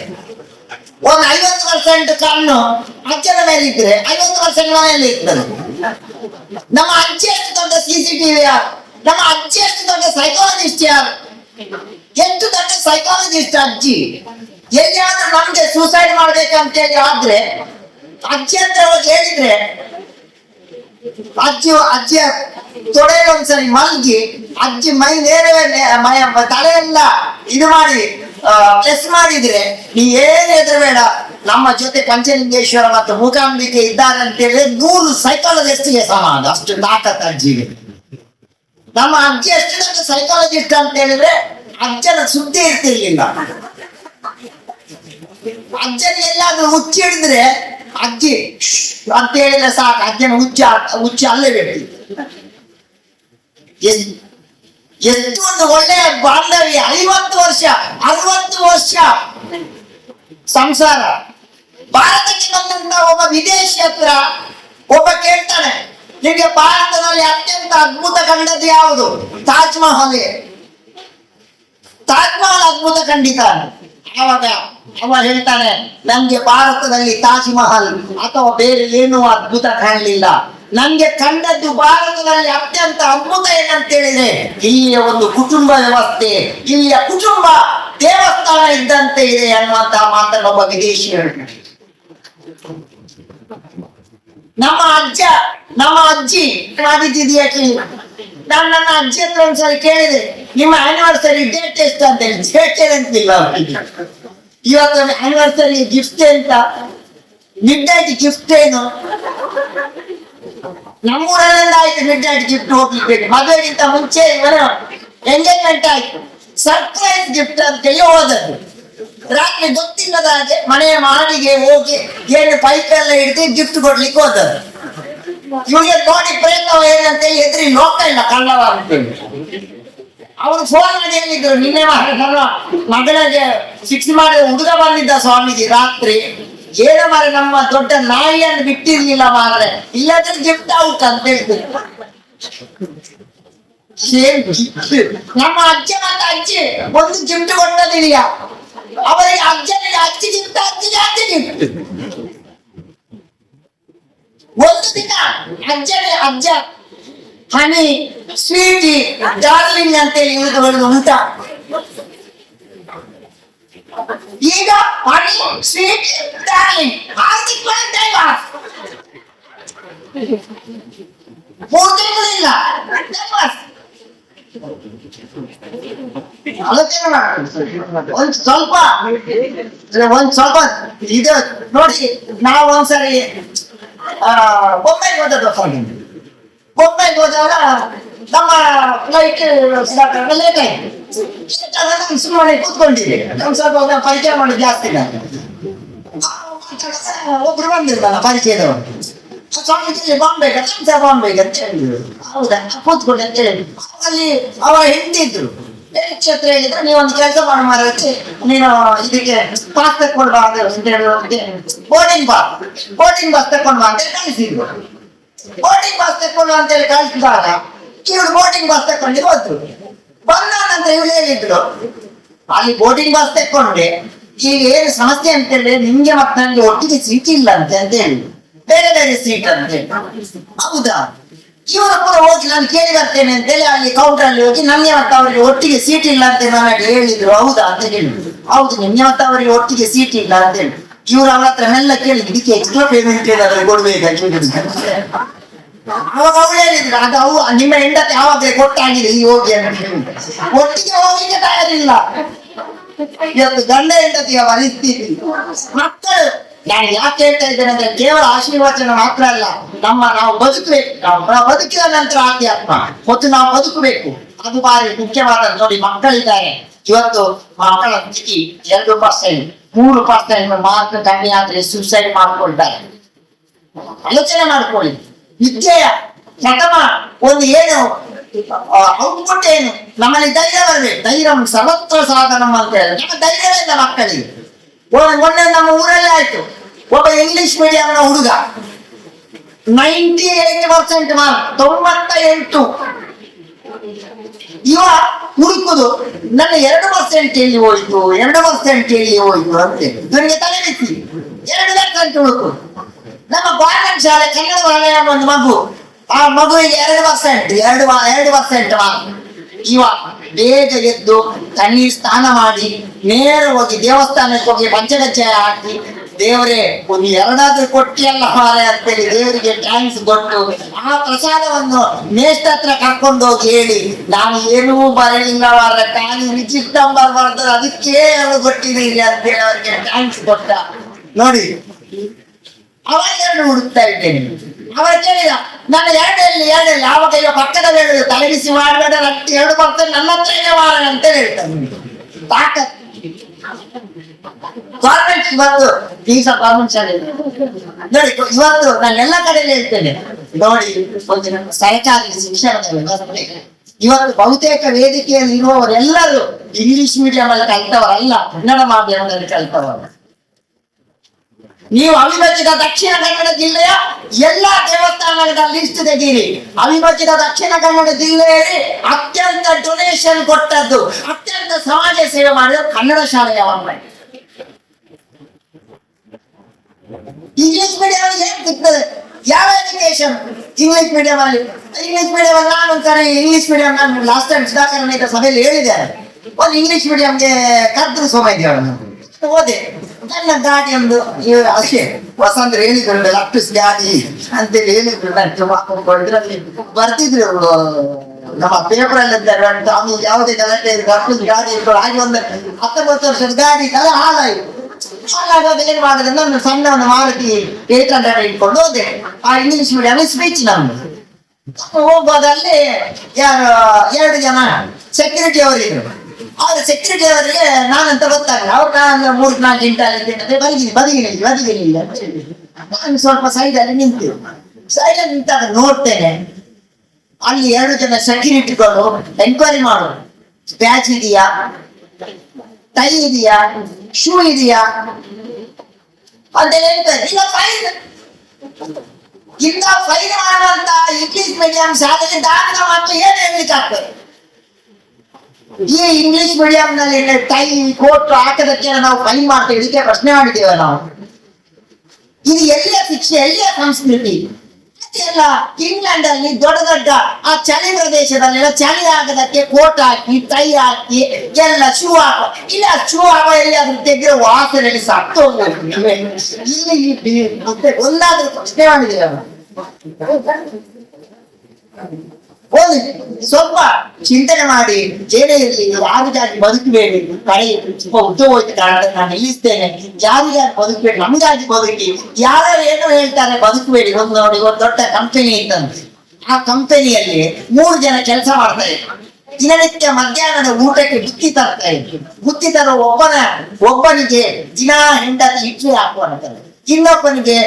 ಒಂದು ಐವತ್ತು ಪರ್ಸೆಂಟ್ ಕಣ್ಣು ಅಜ್ಜನ ಮೇಲೆ ಇದ್ರೆ, ಐವತ್ತು ಪರ್ಸೆಂಟ್ ಮನೆಯಲ್ಲಿ ಇರ್ತದೆ. ನಮ್ಮ ಅಜ್ಜಿ ಎಷ್ಟು ದೊಡ್ಡ ಸಿ ಸಿ ಟಿವಿ ಯಾರು? ನಮ್ಮ ಅಜ್ಜಿ ಎಷ್ಟು ದೊಡ್ಡ ಸೈಕಾಲಜಿಸ್ಟ್ ಯಾರು? ಎಷ್ಟು ದೊಡ್ಡ ಸೈಕಾಲಜಿಸ್ಟ್ ಅಜ್ಜಿ? ಎಲ್ಲಿಯಾದ್ರೂ ನಮ್ಗೆ ಸೂಸೈಡ್ ಮಾಡ್ಬೇಕಂತ ಹೇಳಿ ಆದ್ರೆ ಅಜ್ಜಿ ಅಂತ ಹೇಳಿದ್ರೆ, ಅಜ್ಜಿ, ಅಜ್ಜಿಯ ತೊಡೆಯಲ್ಲಿ ಒಂದ್ಸರಿ ಮಲ್ಗಿ, ಅಜ್ಜಿ ಮೈ ನೇರವೇ ಮೈ, ತಲೆಯೆಲ್ಲ ಇದು ಮಾಡಿ ಪ್ರೆಸ್ ಮಾಡಿದ್ರೆ, ನೀ ಏನ್ ಹೆದರಬೇಡ ನಮ್ಮ ಜೊತೆ ಪಂಚಲಿಂಗೇಶ್ವರ ಮತ್ತು ಮೂಕಾಂಬಿಕೆ ಇದ್ದಾರೆ ಅಂತ ಹೇಳಿದ್ರೆ ನೂರು ಸೈಕಾಲಜಿಸ್ಟ್ಗೆ ಸಮಾನ ಅಷ್ಟು ತಾಕತ್ ಅಜ್ಜಿಗೆ. ನಮ್ಮ ಅಜ್ಜಿ ಎಷ್ಟು ದೊಡ್ಡ ಸೈಕಾಲಜಿಸ್ಟ್ ಅಂತ ಹೇಳಿದ್ರೆ ಅಜ್ಜನ ಸುದ್ದಿ ಇರ್ತಿರ್ಲಿಲ್ಲ. ಅಜ್ಜನ ಎಲ್ಲಾದ್ರೂ ಹುಚ್ಚಿ ಹಿಡಿದ್ರೆ ಅಜ್ಜಿ, ಅಂತ ಹೇಳಿದ್ರೆ ಸಾಕು, ಅಜ್ಜನ ಹುಚ್ಚ ಹುಚ್ಚ ಅಲ್ಲೇ ಬೇಕು ಎಷ್ಟು ಒಂದು ಒಳ್ಳೆಯ ಬಾಂಧವ್ಯ, ಐವತ್ತು ವರ್ಷ, ಅರವತ್ತು ವರ್ಷ ಸಂಸಾರ. ಭಾರತಕ್ಕೆ ಬಂದಂತ ಒಬ್ಬ ವಿದೇಶಿ ಹತ್ರ ಒಬ್ಬ ಕೇಳ್ತಾನೆ, ನಿಮಗೆ ಭಾರತದಲ್ಲಿ ಅತ್ಯಂತ ಅದ್ಭುತ ಕಂಡದ್ದು ಯಾವುದು? ತಾಜ್ ಮಹಲ್. ತಾಜ್ ಮಹಲ್ ಅದ್ಭುತ ಖಂಡಿತ. ಅವಾಗ ಅವ ಹೇಳ್ತಾನೆ, ನಂಗೆ ಭಾರತದಲ್ಲಿ ತಾಜ್ ಮಹಲ್ ಅಥವಾ ಬೇರೆ ಏನೂ ಅದ್ಭುತ ಕಾಣಲಿಲ್ಲ. ನಂಗೆ ಕಂಡದ್ದು ಭಾರತದಲ್ಲಿ ಅತ್ಯಂತ ಅದ್ಭುತ ಏನಂತ ಹೇಳಿದ್ರೆ ಇಲ್ಲಿಯ ಒಂದು ಕುಟುಂಬ ವ್ಯವಸ್ಥೆ, ಇಲ್ಲಿಯ ಕುಟುಂಬ ದೇವಸ್ಥಾನ ಇದ್ದಂತೆ ಇದೆ ಅನ್ನುವಂತಹ ಮಾತನ್ನು ಒಬ್ಬ ವಿದೇಶಿ ನಮ್ಮ ಅಜ್ಜ, ನಮ್ಮ ಅಜ್ಜಿ ಮಾಡಿದ್ದಿದೆಯಾಕೆ ನಾನು ನನ್ನ ಅಜ್ಜಿ ಹತ್ರ ಒಂದ್ಸರಿ ಕೇಳಿದೆ, ನಿಮ್ಮ ಆನಿವರ್ಸರಿ ಡೇಟ್ ಎಷ್ಟು ಅಂತ ಹೇಳಿ ಡೇಟ್ ಏನಂತಿಲ್ಲ ಇವತ್ತು ಆನಿವರ್ಸರಿ ಗಿಫ್ಟ್ ಅಂತ. ಮಿಡ್ ನೈಟ್ ಗಿಫ್ಟ್ ಏನು ನಮ್ಮೂರಲ್ಲೆಲ್ಲ ಆಯ್ತು ಮಿಡ್ ನೈಟ್ ಗಿಫ್ಟ್ ಹೋಗ್ಲಿಕ್ಕೆ. ಮದುವೆಗಿಂತ ಮುಂಚೆ ಇವರ ಎಂಗೇಜ್ಮೆಂಟ್ ಆಯ್ತು. ಸರ್ಪ್ರೈಸ್ ಗಿಫ್ಟ್ ಅಂತ ಹೇಳಿ ಹೋದದ್ದು. ರಾತ್ರಿ ಗೊತ್ತಿಲ್ಲದ ಹಾಗೆ ಮನೆಯ ಮಾಡಿಗೆ ಹೋಗಿ ಏನು ಪೈಪ್ ಎಲ್ಲ ಹಿಡಿದು ಗಿಫ್ಟ್ ಕೊಡ್ಲಿಕ್ಕೆ ಹೋದದ್ದು. ಇವಾಗ ನೋಡಿ ಪ್ರಯತ್ನ ಏನಂತ ಎದುರಿ ಲೋಕ ಇಲ್ಲ ಕಳ್ಳವಾಗುತ್ತೆ ಅವರು ಫೋನ್ ಮಾಡಿ ಹೇಳಿದ್ರು, ನಿನ್ನೆ ಮಾ- ನನ್ನ ಮಗಳಿಗೆ ಶಿಕ್ಷೆ ಮಾಡಿದ ಹುಡುಗ ಬಂದಿದ್ದ ಸ್ವಾಮೀಜಿ ರಾತ್ರಿ. ಏನೋ ಮಾರೆ ನಮ್ಮ ದೊಡ್ಡ ನಾಯಿಯನ್ನು ಬಿಟ್ಟಿರ್ಲಿಲ್ಲ ಮಾರ್ರೆ. ಇಲ್ಲದ್ರೆ ಗಿಫ್ಟ್ ಔಟ್ ಅಂತ gift? ನಮ್ಮ ಅಜ್ಜ ಮತ್ತೆ ಅಜ್ಜಿ, ಒಂದು ಗಿಫ್ಟ್ ಕೊಟ್ಟದಿಲ್ಲ ಅವರಿಗೆ ಅಜ್ಜನಿಗೆ ಅಜ್ಜಿ ಗಿಫ್ಟ್ ಅಜ್ಜಿಗೆ ಅಜ್ಜಿ ಗಿಫ್ಟ್ ಒಂದು ದಿನ ಅಜ್ಜನೇ ಅಜ್ಜ ಹನಿ ಸ್ವೀಟಿ ಡಾರ್ಲಿಂಗ್ ಅಂತೇಳಿ ಇವುಗಳು ಅಂತ ಈಗ ಹನಿ ಸ್ವೀಟ್ ಡಾರ್ಲಿಂಗ್. ಆರ್ಥಿಕ ಟೈಮಸ್ ಮೂರು ತಿಂಗಳಿಲ್ಲ. ಒಂದ್ ಸ್ವಲ್ಪ ಒಂದ್ ಸ್ವಲ್ಪ ಇದು ನೋಡಿ ನಾವು ಒಂದ್ಸರಿ ಆ, ಬೊಂಬೈಗೆ ಹೋದದ್ದು. ಬೊಂಬೈಗೆ ಹೋದಾಗ ನಮ್ಮ ಫ್ಲೈಟ್ ಲೇಟ್ ಆಯ್ತು ಸುಮ್ಮನೆ ಕೂತ್ಕೊಂಡಿದ್ದೆ ನಮ್ಗೆ ಸ್ವಲ್ಪ ಪರಿಚಯ ಮಾಡಿ ಜಾಸ್ತಿ ನಾನು ಒಬ್ರು ಬಂದಿರ್ಬಲ್ಲ ಪರಿಚಯದವರು ಸ್ವಾಮೀಜಿ ಬಾಂಬೆಗೆ ನಮ್ಸ ಬಾಂಬೆಗೆ ಅಂತ ಹೇಳಿದ್ರು ಹೌದಾ ಕೂತ್ಕೊಂಡು ಅಂತ ಹೇಳಿ ಅಲ್ಲಿ ಅವ ಹಿಂದಿದ್ರು ನಕ್ಷತ್ರ ಹೇಳಿದ್ರೆ ನೀವು ಒಂದು ಕೆಲಸ ಮಾಡು ಮಾರಕ್ಕೆ ನೀನು ಇದಕ್ಕೆ ಪಾಸ್ ತಕೊಂಡ್ ಬಾ ಅಂತ ಹೇಳಿ ಬೋರ್ಡಿಂಗ್ ಬಾ ಬೋರ್ಡಿಂಗ್ ಪಾಸ್ ತಕೊಂಡ್ ಬಾ ಅಂತ ಕಳಿಸಿದ್ರು ಬೋರ್ಡಿಂಗ್ ಪಾಸ್ ತಕೊಂಡು ಅಂತ ಹೇಳಿ ಕಳಿಸಿದಾಗ ಇವ್ರು ಬೋರ್ಡಿಂಗ್ ಪಾಸ್ ತೆಕ್ಕೊಂಡು ಹೋದ್ರು. ಬಂದ ನಂತರ ಇವ್ರು ಹೇಳಿದ್ರು, ಅಲ್ಲಿ ಬೋರ್ಡಿಂಗ್ ಪಾಸ್ ತೆಕ್ಕೊಂಡೆ ಈಗ ಏನು ಸಮಸ್ಯೆ ಅಂತ ಹೇಳಿ ನಿಮ್ಗೆ ಮತ್ತೆ ನನಗೆ ಒಟ್ಟಿಗೆ ಸೀಟ್ ಇಲ್ಲ ಅಂತೆ ಹೇಳಿ. ಬೇರೆ ಬೇರೆ ಸೀಟ್ ಅಂತ ಹೇಳಿ. ಹೌದಾ? ಇವರ ಕೂಡ ಹೋಗಿ ನಾನು ಕೇಳಿ ಬರ್ತೇನೆ ಅಂತೇಳಿ ಅಲ್ಲಿ ಕೌಂಟರ್ ಅಲ್ಲಿ ಹೋಗಿ ನಮ್ಗೆ ಮತ್ತೆ ಅವರಿಗೆ ಒಟ್ಟಿಗೆ ಸೀಟ್ ಇಲ್ಲ ಅಂತ ನನಗೆ ಹೇಳಿದ್ರು. ಹೌದಾ? ಅಂತ ಹೇಳಿದ್ರು. ಹೌದು, ನಿಮ್ಗೆ ಮತ್ತೆ ಅವರಿಗೆ ಒಟ್ಟಿಗೆ ಸೀಟ್ ಇಲ್ಲ ಅಂತ ಹೇಳಿ. ಇವ್ರು ಅವ್ರ ಹತ್ರ ಎಲ್ಲ ಕೇಳಿ ಇದಕ್ಕೆ ಎಕ್ಸ್ಟ್ರಾ ಪೇಮೆಂಟ್ ಏನಾದ್ರು ಕೊಡ್ಬೇಕಾ? ಅವಾಗ ಅವಳು ಅದು ಅವು, ನಿಮ್ಮ ಹೆಂಡತಿ ಯಾವಾಗ ಕೊಟ್ಟಾಗಿದೆ ಈ ಹೋಗಿ ಅಂತ. ಒಟ್ಟಿಗೆ ಹೋಗ್ಲಿಕ್ಕೆ ತಯಾರಿಲ್ಲ. ಇವತ್ತು ಗಂಡ ಹೆಂಡತಿಯ ಪರಿಸ್ಥಿತಿ ಮಕ್ಕಳು, ನಾನು ಯಾಕೆ ಹೇಳ್ತಾ ಇದ್ದೇನೆ ಅಂದ್ರೆ ಕೇವಲ ಆಶೀರ್ವಚನ ಮಾತ್ರ ಅಲ್ಲ, ನಮ್ಮ ನಾವು ಬದುಕಬೇಕು. ನಾವು ಬದುಕಿದ ನಂತರ ಆಧ್ಯಾತ್ಮ, ಮತ್ತು ನಾವು ಬದುಕಬೇಕು. ಅದು ಬಾರಿ ಮುಖ್ಯವಾದ ನೋಡಿ ಮಕ್ಕಳಿದ್ದಾರೆ. ಇವತ್ತು ಮಕ್ಕಳ ಮಿತಿ ಎರಡು ಪರ್ಸೆಂಟ್ ಮೂರು ಪರ್ಸೆಂಟ್ ಮಾರ್ಕ್ ಕಮ್ಮಿ ಆದ್ರೆ ಸುಸೈಡ್ ಮಾಡ್ಕೊಳ್ತಾರೆ ಆಲೋಚನೆ ಮಾಡ್ಕೊಳ್ಳಿ ವಿದ್ಯೆಯ ಪ್ರಥಮ ಒಂದು ಏನು ಔಟ್ಪುಟ್ ಏನು ನಮ್ಮಲ್ಲಿ ಧೈರ್ಯ ಬರಬೇಕು ಧೈರ್ಯ ಸರ್ವತ್ರ ಸಾಧನ ಅಂತ ಹೇಳಿ ನಮ್ಮ ಧೈರ್ಯವೇ ಇಲ್ಲ ಮಕ್ಕಳಿಗೆ ಮೊನ್ನೆ ನಮ್ಮ ಊರಲ್ಲೇ ಆಯ್ತು ಒಬ್ಬ ಇಂಗ್ಲಿಷ್ ಮೀಡಿಯಂನ ಹುಡುಗ ನೈಂಟಿ ಏಟ್ ಪರ್ಸೆಂಟ್ ಮಾರ್ಕ್ ತೊಂಬತ್ತ ಎಂಟು ಇವ ಹುಡುಕುದು, ನನ್ನ ಎರಡು ಪರ್ಸೆಂಟ್ ಎಲ್ಲಿ ಹೋಯ್ತು, ಎರಡು ಪರ್ಸೆಂಟ್ ಎಲ್ಲಿ ಹೋಯ್ತು ಅಂತ ನನಗೆ ತಲೆ ಬಿಸಿ ಎರಡು ಪರ್ಸೆಂಟ್ ಹುಡುಕು. ನಮ್ಮ ಗೌರ್ಮೆಂಟ್ ಶಾಲೆ, ಕನ್ನಡ ವಲಯ ಒಂದು ಮಗು. ಆ ಮಗುವಿಗೆ ಎರಡು ಪರ್ಸೆಂಟ್ ಎರಡು ಎರಡು ಪರ್ಸೆಂಟ್ ಇವ ಬೇಗ ಎದ್ದು ತಣ್ಣೀರ್ ಸ್ನಾನ ಮಾಡಿ, ನೇರ ಹೋಗಿ ದೇವಸ್ಥಾನಕ್ಕೆ ಹೋಗಿ ಪಂಚಗಜ್ಜಾಯ ಹಾಕಿ ದೇವರೇ, ಒಂದು ಎರಡಾದ್ರೂ ಕೊಟ್ಟಿಯಲ್ಲ ಮಾರೆ ಅಂತೇಳಿ ದೇವರಿಗೆ ಟ್ಯಾಂಕ್ಸ್ ಕೊಟ್ಟು ಆ ಪ್ರಸಾದವನ್ನು ಮೇಷ್ಟ್ರ ಹತ್ರ ಕರ್ಕೊಂಡು ಹೋಗಿ ಹೇಳಿ, ನಾನು ಏನೂ ಬರಲಿಲ್ಲ ಮಾರ ರಿಜಿಸ್ಟ್ ನಂಬರ್ ಬರ್ತದೆ ಅದಕ್ಕೆ ಅವರು ಕೊಟ್ಟಿದ್ದೀರಿ ಅಂತೇಳಿ ಅವರಿಗೆ ಟ್ಯಾಂಕ್ಸ್ ಕೊಟ್ಟ. ನೋಡಿ, ಅವಾಗ ಎರಡು ಹುಡುಕ್ತಾ ಇದ್ದೇನೆ. ಅವರ ಕೇಳಿದ ನನ್ನ ಎರಡಲ್ಲಿ ಎರಡಲ್ಲಿ ಆವಾಗ ಇವ ಪಕ್ಕದ ಹೇಳಿದ್ರು ತಲೆಬಿಸಿ ಮಾಡಬೇಡ ಎರಡು ಬರ್ತದೆ ನನ್ನ ಹತ್ರ ಮಾರ ಅಂತ ಹೇಳ್ತಾನೆ. ತಾಕತ್. ಗೌರ್ಮೆಂಟ್ ಇವತ್ತು ಈಗ ಗೌರ್ಮೆಂಟ್ ಶಾಲೆ ನೋಡಿ ಇವತ್ತು ನಾನು ಎಲ್ಲ ಕಡೆಯಲ್ಲಿ ಹೇಳ್ತೇನೆ ನೋಡಿ ಒಂದು ನಮ್ಮ ಸರ್ಕಾರಿ ಶಿಕ್ಷಣದ ವ್ಯವಸ್ಥೆ ಇವತ್ತು ಬಹುತೇಕ ವೇದಿಕೆಯಲ್ಲಿ ಇರುವವರೆಲ್ಲರೂ ಇಂಗ್ಲಿಷ್ ಮೀಡಿಯಂ ಅಲ್ಲಿ ಕಲಿತವರಲ್ಲ ಕನ್ನಡ ಮಾಧ್ಯಮದಲ್ಲಿ ಕಲಿತವರು ನೀವು ಅವಿಭಜಿತ ದಕ್ಷಿಣ ಕನ್ನಡ ಜಿಲ್ಲೆಯ ಎಲ್ಲಾ ದೇವಸ್ಥಾನಗಳ ಲಿಸ್ಟ್ ತೆಗೀರಿ. ಅವಿಭಜಿತ ದಕ್ಷಿಣ ಕನ್ನಡ ಜಿಲ್ಲೆಯಲ್ಲಿ ಅತ್ಯಂತ ಡೊನೇಷನ್ ಕೊಟ್ಟದ್ದು, ಅತ್ಯಂತ ಸಮಾಜ ಸೇವೆ ಮಾಡಿದ ಕನ್ನಡ ಶಾಲೆಯ ಮಕ್ಕಳು ಇಂಗ್ಲಿಷ್ ಮೀಡಿಯಂ ಏನ್ ಸಿಗ್ತದೆ? ಯಾವ ಎಜುಕೇಶನ್ ಇಂಗ್ಲಿಷ್ ಮೀಡಿಯಂ ಅಲ್ಲಿ. ಇಂಗ್ಲಿಷ್ ಮೀಡಿಯಂ ಅಲ್ಲಿ ನಾನು ಒಂದ್ಸರಿ ಇಂಗ್ಲಿಷ್ ಮೀಡಿಯಂ ನಾನು ಲಾಸ್ಟ್ ಟೈಮ್ ಸುಧಾಕರ್ ಸಭೆಯಲ್ಲಿ ಹೇಳಿದ್ದಾರೆ ಒಂದು ಇಂಗ್ಲಿಷ್ ಮೀಡಿಯಂಗೆ ಕರೆದ್ರು ಇದೆಯಲ್ಲ ಹೋದೆ ನನ್ನ ಗಾಡಿ ಒಂದು ಇವ್ರು ಅಷ್ಟೇ ವಸಂತ ಹೇಳಿದ್ರು ಲಕ್ಟಸ್ ಗಾಡಿ ಅಂತೇಳಿ ಹೇಳಿದ್ರು ನಾನು ತುಂಬ ಇದ್ರಲ್ಲಿ ಬರ್ತಿದ್ರು ನಮ್ಮ ಪೇಪರ್ ಅಲ್ಲಿ ಇದ್ದಾರೆ ಸ್ವಾಮಿ ಯಾವುದೇ ಗಲಾಟೆ ಲಕ್ಟಸ್ ಗಾಡಿ ಇಟ್ಕೊಂಡು ಹಾಗೆ ಒಂದು ಹತ್ತೊಂಬತ್ತು ವರ್ಷದ ಗಾಡಿ ಕಲ ಹಾಳಾಯಿತು. ಹಾಗಾಗಿ ಅದು ಏನ್ ಮಾಡಿದೆ? ನಾನು ಸಣ್ಣ ಒಂದು ಮಾರುತಿ ಏಟ್ ಹಂಡ್ರೆಡ್ ಇಟ್ಕೊಂಡು ಹೋದೆ. ಆ ಇಂಗ್ಲಿಷ್ ಮೀಡಿಯಂ ಸ್ಪೀಚ್ ನಮ್ದು. ಹೋಗುವಾಗ ಅಲ್ಲಿ, ಯಾರು, ಎರಡು ಜನ ಸೆಕ್ಯೂರಿಟಿ ಅವರಿದ್ರು ಆದ್ರೆ ಸೆಕ್ಯೂರಿಟಿ ಅವರಿಗೆ ನಾನಂತ ಗೊತ್ತಾಗಲ್ಲ. ಅವ್ರು ನಾನು ಮೂರ್ ನಾಲ್ಕು ಗಂಟೆ ಅಂತ ಬದಿಗೆ ಬದಿಗೆ ನಿಲ್ಲಿ ಬದಿಗೆ ನಿಲ್ಲಿ ಅಂತ ಹೇಳಿದ್ರು. ನಾನು ಸ್ವಲ್ಪ ಸೈಡಲ್ಲಿ ನಿಂತು, ಸೈಡಲ್ಲಿ ನಿಂತಾಗ ನೋಡ್ತೇನೆ. ಅಲ್ಲಿ ಎರಡು ಜನ ಸೆಕ್ಯೂರಿಟಿಗಳು ಎನ್ಕ್ವೈರಿ ಮಾಡು ಬ್ಯಾಚ್ ಇದೆಯಾ? ಟೈ ಇದೆಯಾ? ಶೂ ಇದೆಯಾ? ಅಂತ ಹೇಳ್ತಾರೆ. ಇಲ್ಲ ಫೈನ್ ಇಂದ ಫೈನ್ ಮಾಡುವಂತ ಇಂಗ್ಲಿಷ್ ಮೀಡಿಯಂ ಶಾಲೆಗೆ ದಾಖಲ ಮಕ್ಕಳು ಏನು ಹೇಳ್ಲಿಕ್ಕೆ ಆಗ್ತದೆ ಈ ಇಂಗ್ಲಿಷ್ ಮೀಡಿಯಂ ನಲ್ಲಿ ಟೈ ಕೋಟ್ ಹಾಕದಕ್ಕೆ ನಾವು ಫೈನ್ ಮಾಡ್ತೇವೆ. ಇದಕ್ಕೆ ಪ್ರಶ್ನೆ ಮಾಡಿದ್ದೇವೆ ನಾವು. ಇದು ಎಲ್ಲಿಯ ಶಿಕ್ಷೆ, ಎಲ್ಲಿಯ ಸಂಸ್ಕೃತಿ? ಎಲ್ಲ ಇಂಗ್ಲೆಂಡ್ ಅಲ್ಲಿ ದೊಡ್ಡ ದೊಡ್ಡ ಆ ಚಳಿ ಪ್ರದೇಶದಲ್ಲೆಲ್ಲ ಚಳಿ ಆಗದಕ್ಕೆ ಕೋಟ್ ಹಾಕಿ ಟೈ ಹಾಕಿ, ಎಲ್ಲ ಶೂ ಹಾಕೋ. ಇಲ್ಲ ಶೂ ಹಾವ ಎಲ್ಲಿ ಅದ್ರ ತೆಗೆದ್ರೆ ವಾಸನೆಯಲ್ಲಿ ಸತ್ತು ಒಂದಾದ್ರೂ ಪ್ರಶ್ನೆ ಮಾಡಿದ್ದೇವೆ ಹೋಗಿ ಸ್ವಲ್ಪ ಚಿಂತನೆ ಮಾಡಿ ಜೇಡೆಯಲ್ಲಿ ಜಾತಿ ಬದುಕಬೇಡಿ ಕಡೆ ಸ್ವಲ್ಪ ಉದ್ದ ಹೋಯ್ತು ಕಾರಣ ನಾನು ನಿಲ್ಲಿಸ್ತೇನೆ. ಯಾರಿಗಾಗಿ ಬದುಕಬೇಡಿ ನಮಗಾಗಿ ಬದುಕಿ ಯಾರು ಏನೋ ಹೇಳ್ತಾರೆ ಬದುಕಬೇಡಿ ಒಂದು ನೋಡಿ ಒಂದು ದೊಡ್ಡ ಕಂಪನಿ ಇತ್ತಂತೆ. ಆ ಕಂಪನಿಯಲ್ಲಿ ಮೂರು ಜನ ಕೆಲಸ ಮಾಡ್ತಾ ಇದ್ರು. ದಿನನಿತ್ಯ ಮಧ್ಯಾಹ್ನದ ಊಟಕ್ಕೆ ಬುತ್ತಿ ತರ್ತಾ ಇದ್ರು. ಬುತ್ತಿ ತರೋ ಒಬ್ಬನ, ಒಬ್ಬನಿಗೆ ದಿನ ಹೆಂಡತಿ ಇಡ್ಲಿ ಹಾಕುವಂಥದ್ದು ಇನ್ನೊಬ್ಬನಿಗೆ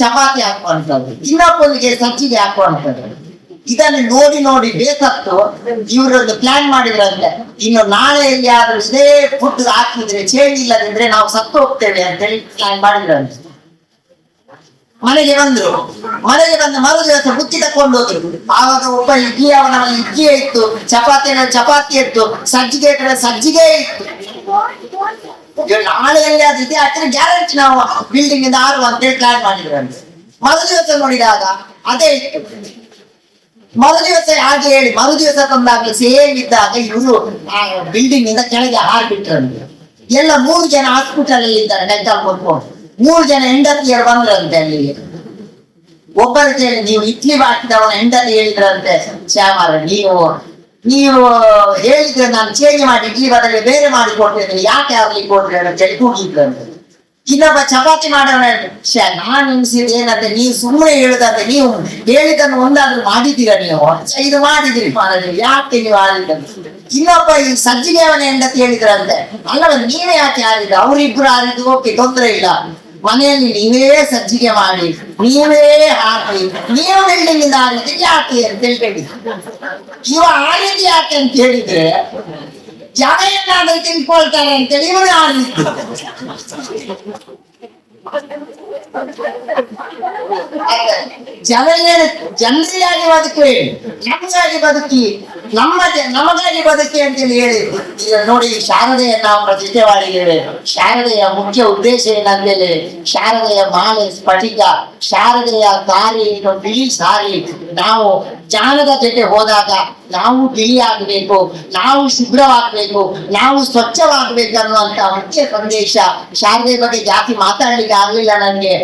ಚಪಾತಿ ಹಾಕುವಂಥದ್ದು ಇನ್ನೊಬ್ಬನಿಗೆ ಸಜ್ಜಿಗೆ ಹಾಕುವಂಥದ್ದು ಇದನ್ನು ನೋಡಿ ನೋಡಿ ಬೇಕತ್ತು ಇವರೊಂದು ಪ್ಲಾನ್ ಮಾಡಿದ್ರಂತೆ. ಇನ್ನು ನಾಳೆ ಎಲ್ಲಿಯಾದ್ರೂ ಇದೇ ಫುಡ್ ಹಾಕಿದ್ರೆ ಚೇಂಜ್ ಇಲ್ಲದಿದ್ರೆ ನಾವು ಸತ್ತು ಹೋಗ್ತೇವೆ ಅಂತ ಹೇಳಿ ಪ್ಲಾನ್ ಮಾಡಿದ್ರಂತೆ. ಮನೆಗೆ ಬಂದ್ರು. ಮನೆಗೆ ಬಂದು ಮರು ದಿವಸ ಬುತ್ತಿ ತಕೊಂಡು ಹೋದ್ರು. ಆವಾಗ ಒಬ್ಬ ಇಡ್ಲಿ, ಅವನ ಇಡ್ಲಿ ಇತ್ತು. ಚಪಾತಿ ಚಪಾತಿ ಇತ್ತು. ಸಜ್ಜಿಗೆ ಸಜ್ಜಿಗೆ ಇತ್ತು. ನಾಳೆ ಎಲ್ಲಿಯಾದ್ರೂ ಇದೆ ಹಾಕಿದ್ರೆ ಗ್ಯಾರಂಟಿ ನಾವು ಬಿಲ್ಡಿಂಗ್ ಇಂದ ಆರು ಅಂತೇಳಿ ಪ್ಲಾನ್ ಮಾಡಿದ್ರಂತೆ. ಮರು ದಿವಸ ನೋಡಿದಾಗ ಅದೇ ಇತ್ತು. ಮರು ದಿವಸ ಹಾಗೆ ಹೇಳಿ ಮರು ದಿವಸ ತಂದಾಗ ಸೇಮ್ ಇದ್ದಾಗ ಇವರು ಆ ಬಿಲ್ಡಿಂಗ್ ಇಂದ ಕೆಳಗೆ ಹಾರ್ಬಿಟ್ರಂತೆ ಎಲ್ಲ ಮೂರು ಜನ ಹಾಸ್ಪಿಟಲ್ ಅಲ್ಲಿ ಇದ್ದಾರೆ ಡೆಂಟಲ್ ಕೊಟ್ಕೊಂಡು ಮೂರು ಜನ ಹೆಂಡತಿಯರು ಬಂದ್ರಂತೆ ಅಲ್ಲಿಗೆ ಒಬ್ಬರು ಕೇಳಿ, ನೀವು ಇಡ್ಲಿ ಬಾಕಿದವನ ಹೆಂಡತಿ ಹೇಳಿದ್ರಂತೆ ಶ್ಯಾಮರ ನೀವು ನೀವು ಹೇಳಿದ್ರೆ ನಾನು ಚೇಂಜ್ ಮಾಡಿ ಇಡ್ಲಿ ಬದಲಿಗೆ ಬೇರೆ ಮಾಡಿ ಕೊಟ್ಟಿದ್ರೆ ಯಾಕೆ ಆಗ್ಲಿಕ್ಕೆ ಕೊಡ್ರಿ? ಅಂತ ಹೇಳಿ ಕೂಗಿದ್ರಂತೆ ಇನ್ನೊಬ್ಬ ಚಪಾತಿ ಮಾಡೋಣ ಶ್ಯಾ ನಾನು ಎಣಿಸಿದ ಏನಂತೆ ನೀವು ಸುಮ್ಮನೆ ಹೇಳುದಂತೆ ನೀವು ಹೇಳಿದ್ದನ್ನು ಒಂದಾದ್ರೂ ಮಾಡಿದ್ದೀರಾ ನೀವು ಇದು ಮಾಡಿದಿರಿ ಮಾರಾಯ, ಯಾಕೆ ನೀವು ಆಡಿದಂತ ಇನ್ನೊಬ್ಬ ಈ ಸಜ್ಜಿಗೆ ಅವನ ಹೆಂಡತಿ ಹೇಳಿದ್ರಂತೆ ಅಲ್ಲವ ನೀವೇ ಯಾಕೆ ಆಡಿದ ಅವರಿಬ್ರು ಆಡಿದ್ದು ಓಕೆ ತೊಂದ್ರೆ ಇಲ್ಲ ಮನೆಯಲ್ಲಿ ನೀವೇ ಸಜ್ಜಿಗೆ ಮಾಡಿ ನೀವೇ ಹಾಕಿ ನೀವು ಬಿಲ್ಡಿಂಗ್ ಇಂದ ಆಡಿದ್ರೆ ಯಾಕೆ ಅಂತ ಹೇಳ್ಬೇಡಿ ಇವ ಆಡಿದ್ದು ಯಾಕೆ ಅಂತ ಹೇಳಿದ್ರೆ ಜನ ಏನಾದ್ರೂ ತಿಳ್ಕೊಳ್ತಾರೆ ಅಂತೇಳಿ ಇವನು ಆಡಿದ್ದು ಜನರೇ ಜನರಿಗಾಗಿ ಬದುಕಿ ನಮಗಾಗಿ ಬದುಕಿ ನಮ್ಮ ಜ- ನಮಗಾಗಿ ಬದುಕಿ ಅಂತೇಳಿ ಹೇಳಿ ಈಗ ನೋಡಿ ಶಾರದೆಯ ನಾವು ಪ್ರತಿಷ್ಠೆ ಮಾಡಿದ್ದೇವೆ ಶಾರದೆಯ ಮುಖ್ಯ ಉದ್ದೇಶ ಏನಂತೇಳಿ ಶಾರದೆಯ ಮಾಲೆ ಸ್ಫಟಿಕ ಶಾರದೆಯ ದಾರಿ ಏನು ಬಿಳಿ ಸಾರಿ ನಾವು ಜ್ಞಾನದ ಜೊತೆ ಹೋದಾಗ ನಾವು ಬಿಳಿ ಆಗಬೇಕು ನಾವು ಶುಭ್ರವಾಗಬೇಕು, ನಾವು ಸ್ವಚ್ಛವಾಗಬೇಕು ಅನ್ನುವಂತ ಮುಖ್ಯ ಸಂದೇಶ. ಶಾರದೆ ಬಗ್ಗೆ ಜಾಸ್ತಿ ಮಾತಾಡಲಿಕ್ಕೆ ಆಗಲಿಲ್ಲ ನನಗೆ.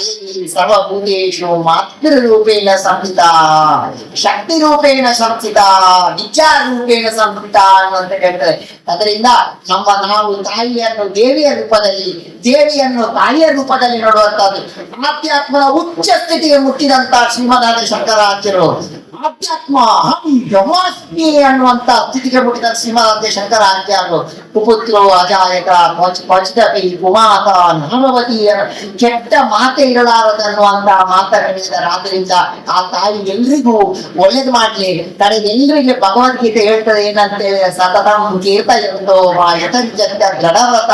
ದೇವಿ ಸರ್ವಭೂತೇಶು ಮಾತೃ ರೂಪೇಣ ಸಂಸ್ಥಿತ ಶಕ್ತಿ ರೂಪೇಣ ಸಂಸ್ಥಿತ ವಿಚಾರ ರೂಪೇಣ ಸಂಸ್ಥಿತ ಅನ್ನುವಂತ ಹೇಳ್ತಾರೆ. ಅದರಿಂದ ನಮ್ಮ ನಾವು ತಾಯಿಯನ್ನು ದೇವಿಯ ರೂಪದಲ್ಲಿ, ದೇವಿಯನ್ನು ತಾಯಿಯ ರೂಪದಲ್ಲಿ ನೋಡುವಂತಹದ್ದು ಆಧ್ಯಾತ್ಮದ ಉಚ್ಚ ಸ್ಥಿತಿಗೆ ಮುಟ್ಟಿದಂತ ಶ್ರೀಮದಾದ ಶಂಕರಾಚಾರ್ಯರು ಆಧ್ಯಾತ್ಮ ಅಹಂ ಬ್ರಹ್ಮಾಸ್ಮಿ ಅನ್ನುವಂತ ಸ್ಥಿತಿಗೆ ಮುಟ್ಟಿದ ಶಂಕರ ಶಂಕರಾಚಾರ್ಯರು ಕುಪುತ್ರೋ ಅಜಾಯಕ ಪಂಚಪಿ ಕುಮಾತ ನಾಮವತಿ ಕೆಟ್ಟ ಮಾತೆ ಇರಲಾರದನ್ನುವಂತ ಮಾತನಾಡಿದ ರಾತ್ರಿಯಿಂದ ಆ ತಾಯಿ ಎಲ್ರಿಗೂ ಒಳ್ಳೇದು ಮಾಡ್ಲಿ ಕಡೆಗೆ ಎಲ್ರಿಗೆ ಭಗವದ್ಗೀತೆ ಹೇಳ್ತದೆ ಏನಂತೇಳಿ ಸತತಂ ಕೀರ್ತಯಂತೋ ಯತಂಚ ತಂಚ ನಮತ್ತಂಚ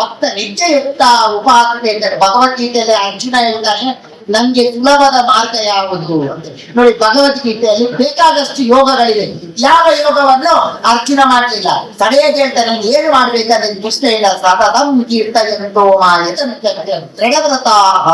ಭಕ್ತ ನಿತ್ಯಯುಕ್ತ ಉಪಾಸನೆ ಭಗವದ್ಗೀತೆಯಲ್ಲಿ ಅರ್ಜುನ ಹೇಳ್ತಾನೆ ನಂಗೆ ಸುಲಭದ ಮಾರ್ಗ ಯಾವುದು ಅಂತ. ನೋಡಿ, ಭಗವದ್ಗೀತೆಯಲ್ಲಿ ಬೇಕಾದಷ್ಟು ಯೋಗಗಳಿದೆ ಯಾವ ಯೋಗವನ್ನು ಅರ್ಚನೆ ಮಾಡಲಿಲ್ಲ? ತಡೆಯಕ್ಕೆ ಅಂತ ನನ್ಗೆ ಏನು ಮಾಡ್ಬೇಕಂದ್ರೆ ಪ್ರಶ್ನೆ ಇಲ್ಲ. ಸತತಂ ಕೀರ್ತಯಂತೋ ದೃಢವ್ರತಾಹ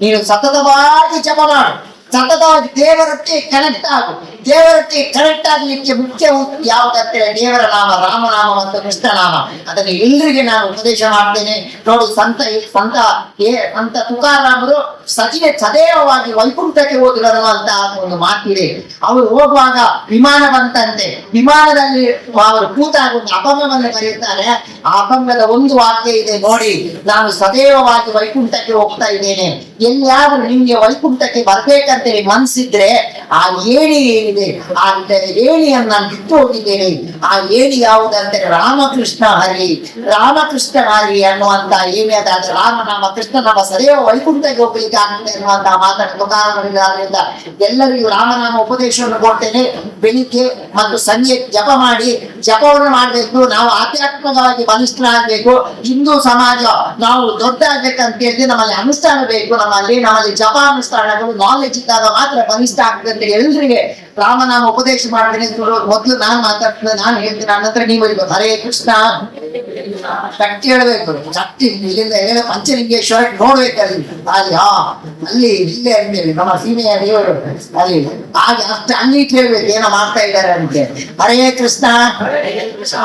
ನೀನು ಸತತವಾಗಿ ಜಪ ಮಾಡು. ಸತತವಾಗಿ ದೇವರಕ್ಕೆ ಕನೆಕ್ಟ್ ಆಗು ದೇವರಕ್ಕೆ ಕನೆಕ್ಟ್ ಆಗ್ಲಿಕ್ಕೆ ಮುಖ್ಯ ಯಾವುದಂದ್ರೆ ದೇವರ ನಾಮ ರಾಮನಾಮ ಮತ್ತು ಕೃಷ್ಣನಾಮ ಅದನ್ನು ಎಲ್ರಿಗೆ ನಾನು ಉಪದೇಶ ಮಾಡ್ತೇನೆ. ನೋಡು ಸಂತ ಸಂತ ಏ, ಸಂತ ತುಕಾರಾಮರು ಸಚಿವೆ ಸದೈವವಾಗಿ ವೈಕುಂಠಕ್ಕೆ ಹೋದ್ರು ಅಂತ ಒಂದು ಮಾತಿದೆ. ಅವರು ಹೋಗುವಾಗ ವಿಮಾನ ಬಂತಂತೆ ವಿಮಾನದಲ್ಲಿ ಅವರು ಕೂತಾಗ ಒಂದು ಅಪಂಗವನ್ನು ಕರೆಯುತ್ತಾರೆ ಆ ಅಪಂಗದ ಒಂದು ವಾಕ್ಯ ಇದೆ, ನೋಡಿ, ನಾನು ಸದೈವವಾಗಿ ವೈಕುಂಠಕ್ಕೆ ಹೋಗ್ತಾ ಇದ್ದೇನೆ. ಎಲ್ಲಿಯಾದ್ರೂ ನಿಮ್ಗೆ ವೈಕುಂಠಕ್ಕೆ ಬರ್ಬೇಕಂತ ಹೇಳಿ ಮನ್ಸಿದ್ರೆ ಆ ಏಣಿ ಏನಿದೆ ಆ ಏಣಿಯನ್ನ ನಾನು ಬಿಟ್ಟು ಹೋಗಿದ್ದೇನೆ ಆ ಏಣಿ ಯಾವುದಂದ್ರೆ ರಾಮಕೃಷ್ಣ ಹರಿ. ರಾಮಕೃಷ್ಣ ಹರಿ ಅನ್ನುವಂತ ಏಣಿ ಅದಾದ್ರೆ ರಾಮನಾಮ ಕೃಷ್ಣನಾಮ ಸದೈವ ವೈಕುಂಠಕ್ಕೆ ಹೋಗ್ಲಿಕ್ಕೆ ಆಗ್ತದೆ ಅನ್ನುವಂತ ಮಾತನ್ನು ಕಾರಣಗಳಿಂದ ಎಲ್ಲರಿಗೂ ರಾಮನಾಮ ಉಪದೇಶವನ್ನು ಕೊಡ್ತೇನೆ. ಬೆಳಿಗ್ಗೆ ಮತ್ತು ಸಂಜೆ ಜಪ ಮಾಡಿ, ಜಪವನ್ನು ಮಾಡಬೇಕು. ನಾವು ಆಧ್ಯಾತ್ಮಿಕವಾಗಿ ಬಲಿಷ್ಠರಾಗಬೇಕು. ಹಿಂದೂ ಸಮಾಜ, ನಾವು ದೊಡ್ಡ ಆಗ್ಬೇಕಂತ ಹೇಳಿ ನಮ್ಮಲ್ಲಿ ಅನುಷ್ಠಾನ ಬೇಕು. ನಮ್ಮಲ್ಲಿ ನಮ್ಮಲ್ಲಿ ಜಪ ಅನುಷ್ಠಾನಗಳು ನಾಲೆಜ್ ಇದ್ದಾಗ ಮಾತ್ರ ಬಲಿಷ್ಠ ಆಗ್ತದೆ ಅಂತ ಎಲ್ರಿಗೆ ರಾಮನಾಮ ಉಪದೇಶ ಮಾಡ್ತೀನಿ ಮೊದ್ಲು ನಾನು ಮಾತಾಡ್ತೀನಿ ನಾನು ಹೇಳ್ತೀನಿ ನನ್ನ ಹತ್ರ ನೀವು ಹೇಳ್ಬೇಕು. ಹರೇ ಕೃಷ್ಣ. ಶಕ್ತಿ ಹೇಳ್ಬೇಕು. ಶಕ್ತಿ ಇಲ್ಲಿಂದ ಹೇಳ ಪಂಚಲಿಂಗೇಶ್ವರ ನೋಡ್ಬೇಕು ಅಲ್ಲಿ. ಅಲ್ಲಿ, ಹಾ. ಅಲ್ಲಿ, ಇಲ್ಲೇ ಅಂದೇಳಿ ನಮ್ಮ ಸೀಮೆಯ ದೇವರು. ಅಲ್ಲಿ, ಹಾಗೆ ಅಷ್ಟು ಅಂಗಿಟ್ ಹೇಳ್ಬೇಕು, ಏನೋ ಮಾಡ್ತಾ ಇದ್ದಾರೆ ಅಂತೆ. ಹರೇ ಕೃಷ್ಣ. ಹರೇ ಕೃಷ್ಣ.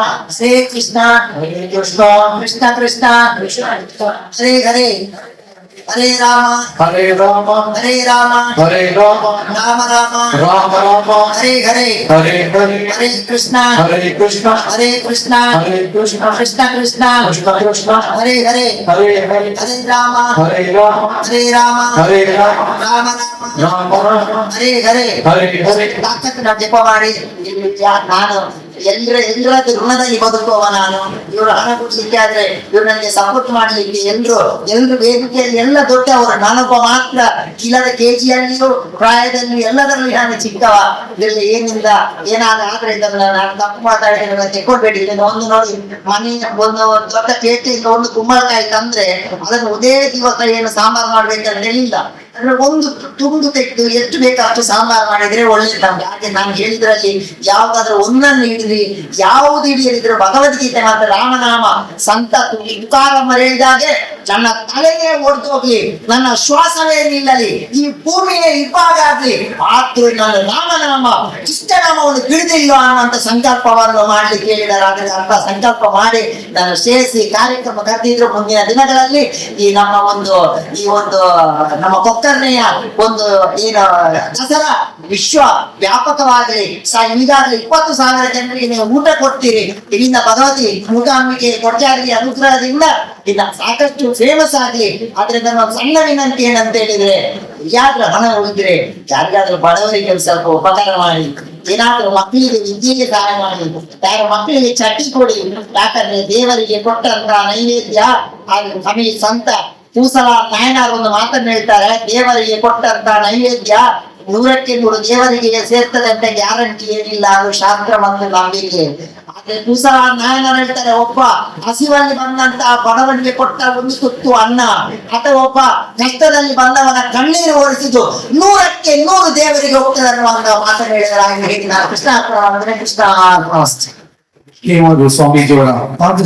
ಕೃಷ್ಣ. ಕೃಷ್ಣ ಕೃಷ್ಣ. ಶ್ರೀ ಹರೇ. ರಾಮ ಹರೇ ರಾಮ ಹರೇ ರಾಮ ಹರೇ ರಾಮ ರಾಮ ರಾಮ ರಾಮ ರಾಮ ಹರೇ ಹರೇ ಹರೇ ಹರೇ ಹರೇ ಕೃಷ್ಣ ಹರೇ ಕೃಷ್ಣ ಹರೇ ಕೃಷ್ಣ ಹರೇ ಕೃಷ್ಣ ಕೃಷ್ಣ ಕೃಷ್ಣ ಕೃಷ್ಣ ಕೃಷ್ಣ ಹರೇ ಹರೇ ಹರೇ ಹರೇ ಹರೇ ರಾಮ ಹರೇ ರಾಮ ಹರೇ ರಾಮ ಹರೇ ರಾಮ ರಾಮ ರಾಮ ರಾಮ ರಾಮ ಹರೇ ಹರೇ ಹರೇ ಹರೇ ತಾಕತ್ತು ನಾವು ಜಪ ಮಾಡಿ ಯಾ- ಎಲ್ಲರ ಎಲ್ಲರ ಋಣದಲ್ಲಿ ಬದುಕುವವ ನಾನು? ಇವರು ಹಣ ಕೊಡ್ಲಿಕ್ಕೆ ಆದ್ರೆ ಇವ್ರು ನನಗೆ ಸಪೋರ್ಟ್ ಮಾಡ್ಲಿಕ್ಕೆ ಎಲ್ರು ಎಲ್ರು ವೇದಿಕೆಯಲ್ಲಿ ಎಲ್ಲ ದೊಡ್ಡವರು. ನಾನೊಬ್ಬ ಮಾತ್ರ. ಇಲ್ಲದ ಕೆಜಿಯಲ್ಲಿಯೂ ಪ್ರಾಯದಲ್ಲಿ ಎಲ್ಲದರಲ್ಲಿ ನಾನು ಚಿಕ್ಕವ. ಇದರಲ್ಲಿ ಏನಿಂದ ಏನಾದ ಆದ್ರೆ ಇದನ್ನ ನಾನು ತಪ್ಪು ಮಾತಾಡಿದ್ರೆ ತೆಕ್ಕೊಳ್ಬೇಡಿ ಇದನ್ನ ಒಂದು ನೋಡಿ. ಮನೆ, ಒಂದು ದೊಡ್ಡ ಪೇಟೆಯಿಂದ ಒಂದು ಕುಂಬಳಕಾಯಿ ತಂದ್ರೆ ಅದನ್ನು ಒಂದೇ ದಿವಸ ಏನು ಸಾಂಬಾರು ಮಾಡ್ಬೇಕಂತ ಹೇಳಿಲ್ಲ. ಒಂದು ತುಂಡು ತೆಗೆದು ಎಷ್ಟು ಬೇಕಾದ್ರೂ ಸಾಂಬಾರ್ ಮಾಡಿದ್ರೆ ಒಳ್ಳೇದು ಯಾಕೆ ಹಾಗೆ ನಾನು ಹೇಳಿದ್ರಲ್ಲಿ ಯಾವ್ದಾದ್ರೂ ಒಂದನ್ನು ಹಿಡಿದ್ರಿ ಯಾವ್ದು ಹಿಡಿಯದಿದ್ರು ಭಗವದ್ಗೀತೆ ಮಾತ್ರ ರಾಮನಾಮ, ಸಂತ ಉಕಾರ ಮರೆಯದಾಗೆ ನನ್ನ ತಲೆಗೆ ಹೊಡೆದೋಗ್ಲಿ ನನ್ನ ಶ್ವಾಸವೇ ನಿಲ್ಲಲಿ, ಈ ಭೂಮಿಯೇ ಇಬ್ಬಾಗ ಆಗ್ಲಿ ನನ್ನ ರಾಮನಾಮ ಇಷ್ಟನಾಮವನ್ನು ತಿಳಿದಿಲ್ಲ ಅನ್ನುವಂತ ಸಂಕಲ್ಪವನ್ನು ಮಾಡ್ಲಿಕ್ಕೆ ಹೇಳಿದ್ದಾರೆ ಆದ್ರೆ ಅಂತ ಸಂಕಲ್ಪ ಮಾಡಿ ನಾನು ಸೇರಿಸಿ ಕಾರ್ಯಕ್ರಮ ಕರೆದಿದ್ರು ಮುಂದಿನ ದಿನಗಳಲ್ಲಿ ಈ ನಮ್ಮ ಒಂದು, ಈ ಒಂದು, ನಮ್ಮ ಕೊಕ್ಕರ್ನೆಯ ಒಂದು ಏನು ದಸರಾ ವಿಶ್ವ ವ್ಯಾಪಕವಾಗಲಿ. ಸ, ಈಗಾಗಲೇ ಇಪ್ಪತ್ತು ಸಾವಿರ ಜನರಿಗೆ ನೀವು ಊಟ ಕೊಡ್ತೀರಿ. ಇಲ್ಲಿಂದ ಭಗವತಿ ಮೂಕಾಂಬಿಕೆ ಕೊಟ್ಟಾರಿಗೆ ಅನುಗ್ರಹದಿಂದ ಇನ್ನ ಸಾಕಷ್ಟು ಫೇಮಸ್ ಆಗ್ಲಿ ಆದ್ರಿಂದ ನಮ್ಮ ಸಣ್ಣ ವಿನಂತಿ ಏನಂತ ಹೇಳಿದ್ರೆ, ಯಾರು ಹಣ ಉಳಿದ್ರೆ ಯಾರಿಗಾದ್ರೂ ಬಡವರಿಗೆ ಸ್ವಲ್ಪ ಉಪಕಾರ ಮಾಡಿ. ಏನಾದ್ರೂ ಮಕ್ಕಳಿಗೆ ವಿದ್ಯೆಗೆ ಸಹಾಯ ಮಾಡಿ. ಯಾರ ಮಕ್ಕಳಿಗೆ ಚಟ್ಟಿ ಕೊಡಿ. ಯಾಕಂದ್ರೆ ದೇವರಿಗೆ ಕೊಟ್ಟಂತ ನೈವೇದ್ಯ ಹಾಗೆ ನಮಗೆ ಸ್ವಂತ ಕೂಸಲ ನಾಯನಾರ್ ಒಂದು ಮಾತನ್ನು ಹೇಳ್ತಾರೆ, ದೇವರಿಗೆ ಕೊಟ್ಟಂತ ನೈವೇದ್ಯ ನೂರಕ್ಕೆ ನೂರು ದೇವರಿಗೆ ಸೇರ್ತದೆ ಅಂತ ಗ್ಯಾರಂಟಿ ಏನಿಲ್ಲ, ಅದು ಶಾಸ್ತ್ರ ಮತ್ತು ನಂಬಿಕೆ. ಆದ್ರೆ ಕೂಸಲ ನಾಯನರು ಹೇಳ್ತಾರೆ, ಒಬ್ಬ ಹಸಿವಲ್ಲಿ ಬಂದಂತ ಬಡವನಿಗೆ ಕೊಟ್ಟ ಒಂದು ತುತ್ತು ಅನ್ನ, ಅಥವಾ ಒಬ್ಬ ಕಷ್ಟದಲ್ಲಿ ಬಂದವನ ಕಣ್ಣೀರು ಒರೆಸಿದ್ದು ನೂರಕ್ಕೆ ನೂರು ದೇವರಿಗೆ ಹೋಗ್ತದೆ ಅನ್ನುವಂತ ಮಾತನ್ನು ಹೇಳಿದ್ರೆ ಕೃಷ್ಣ ಮಾಡಿದ್ರೆ ಕೃಷ್ಣ ಪಾದ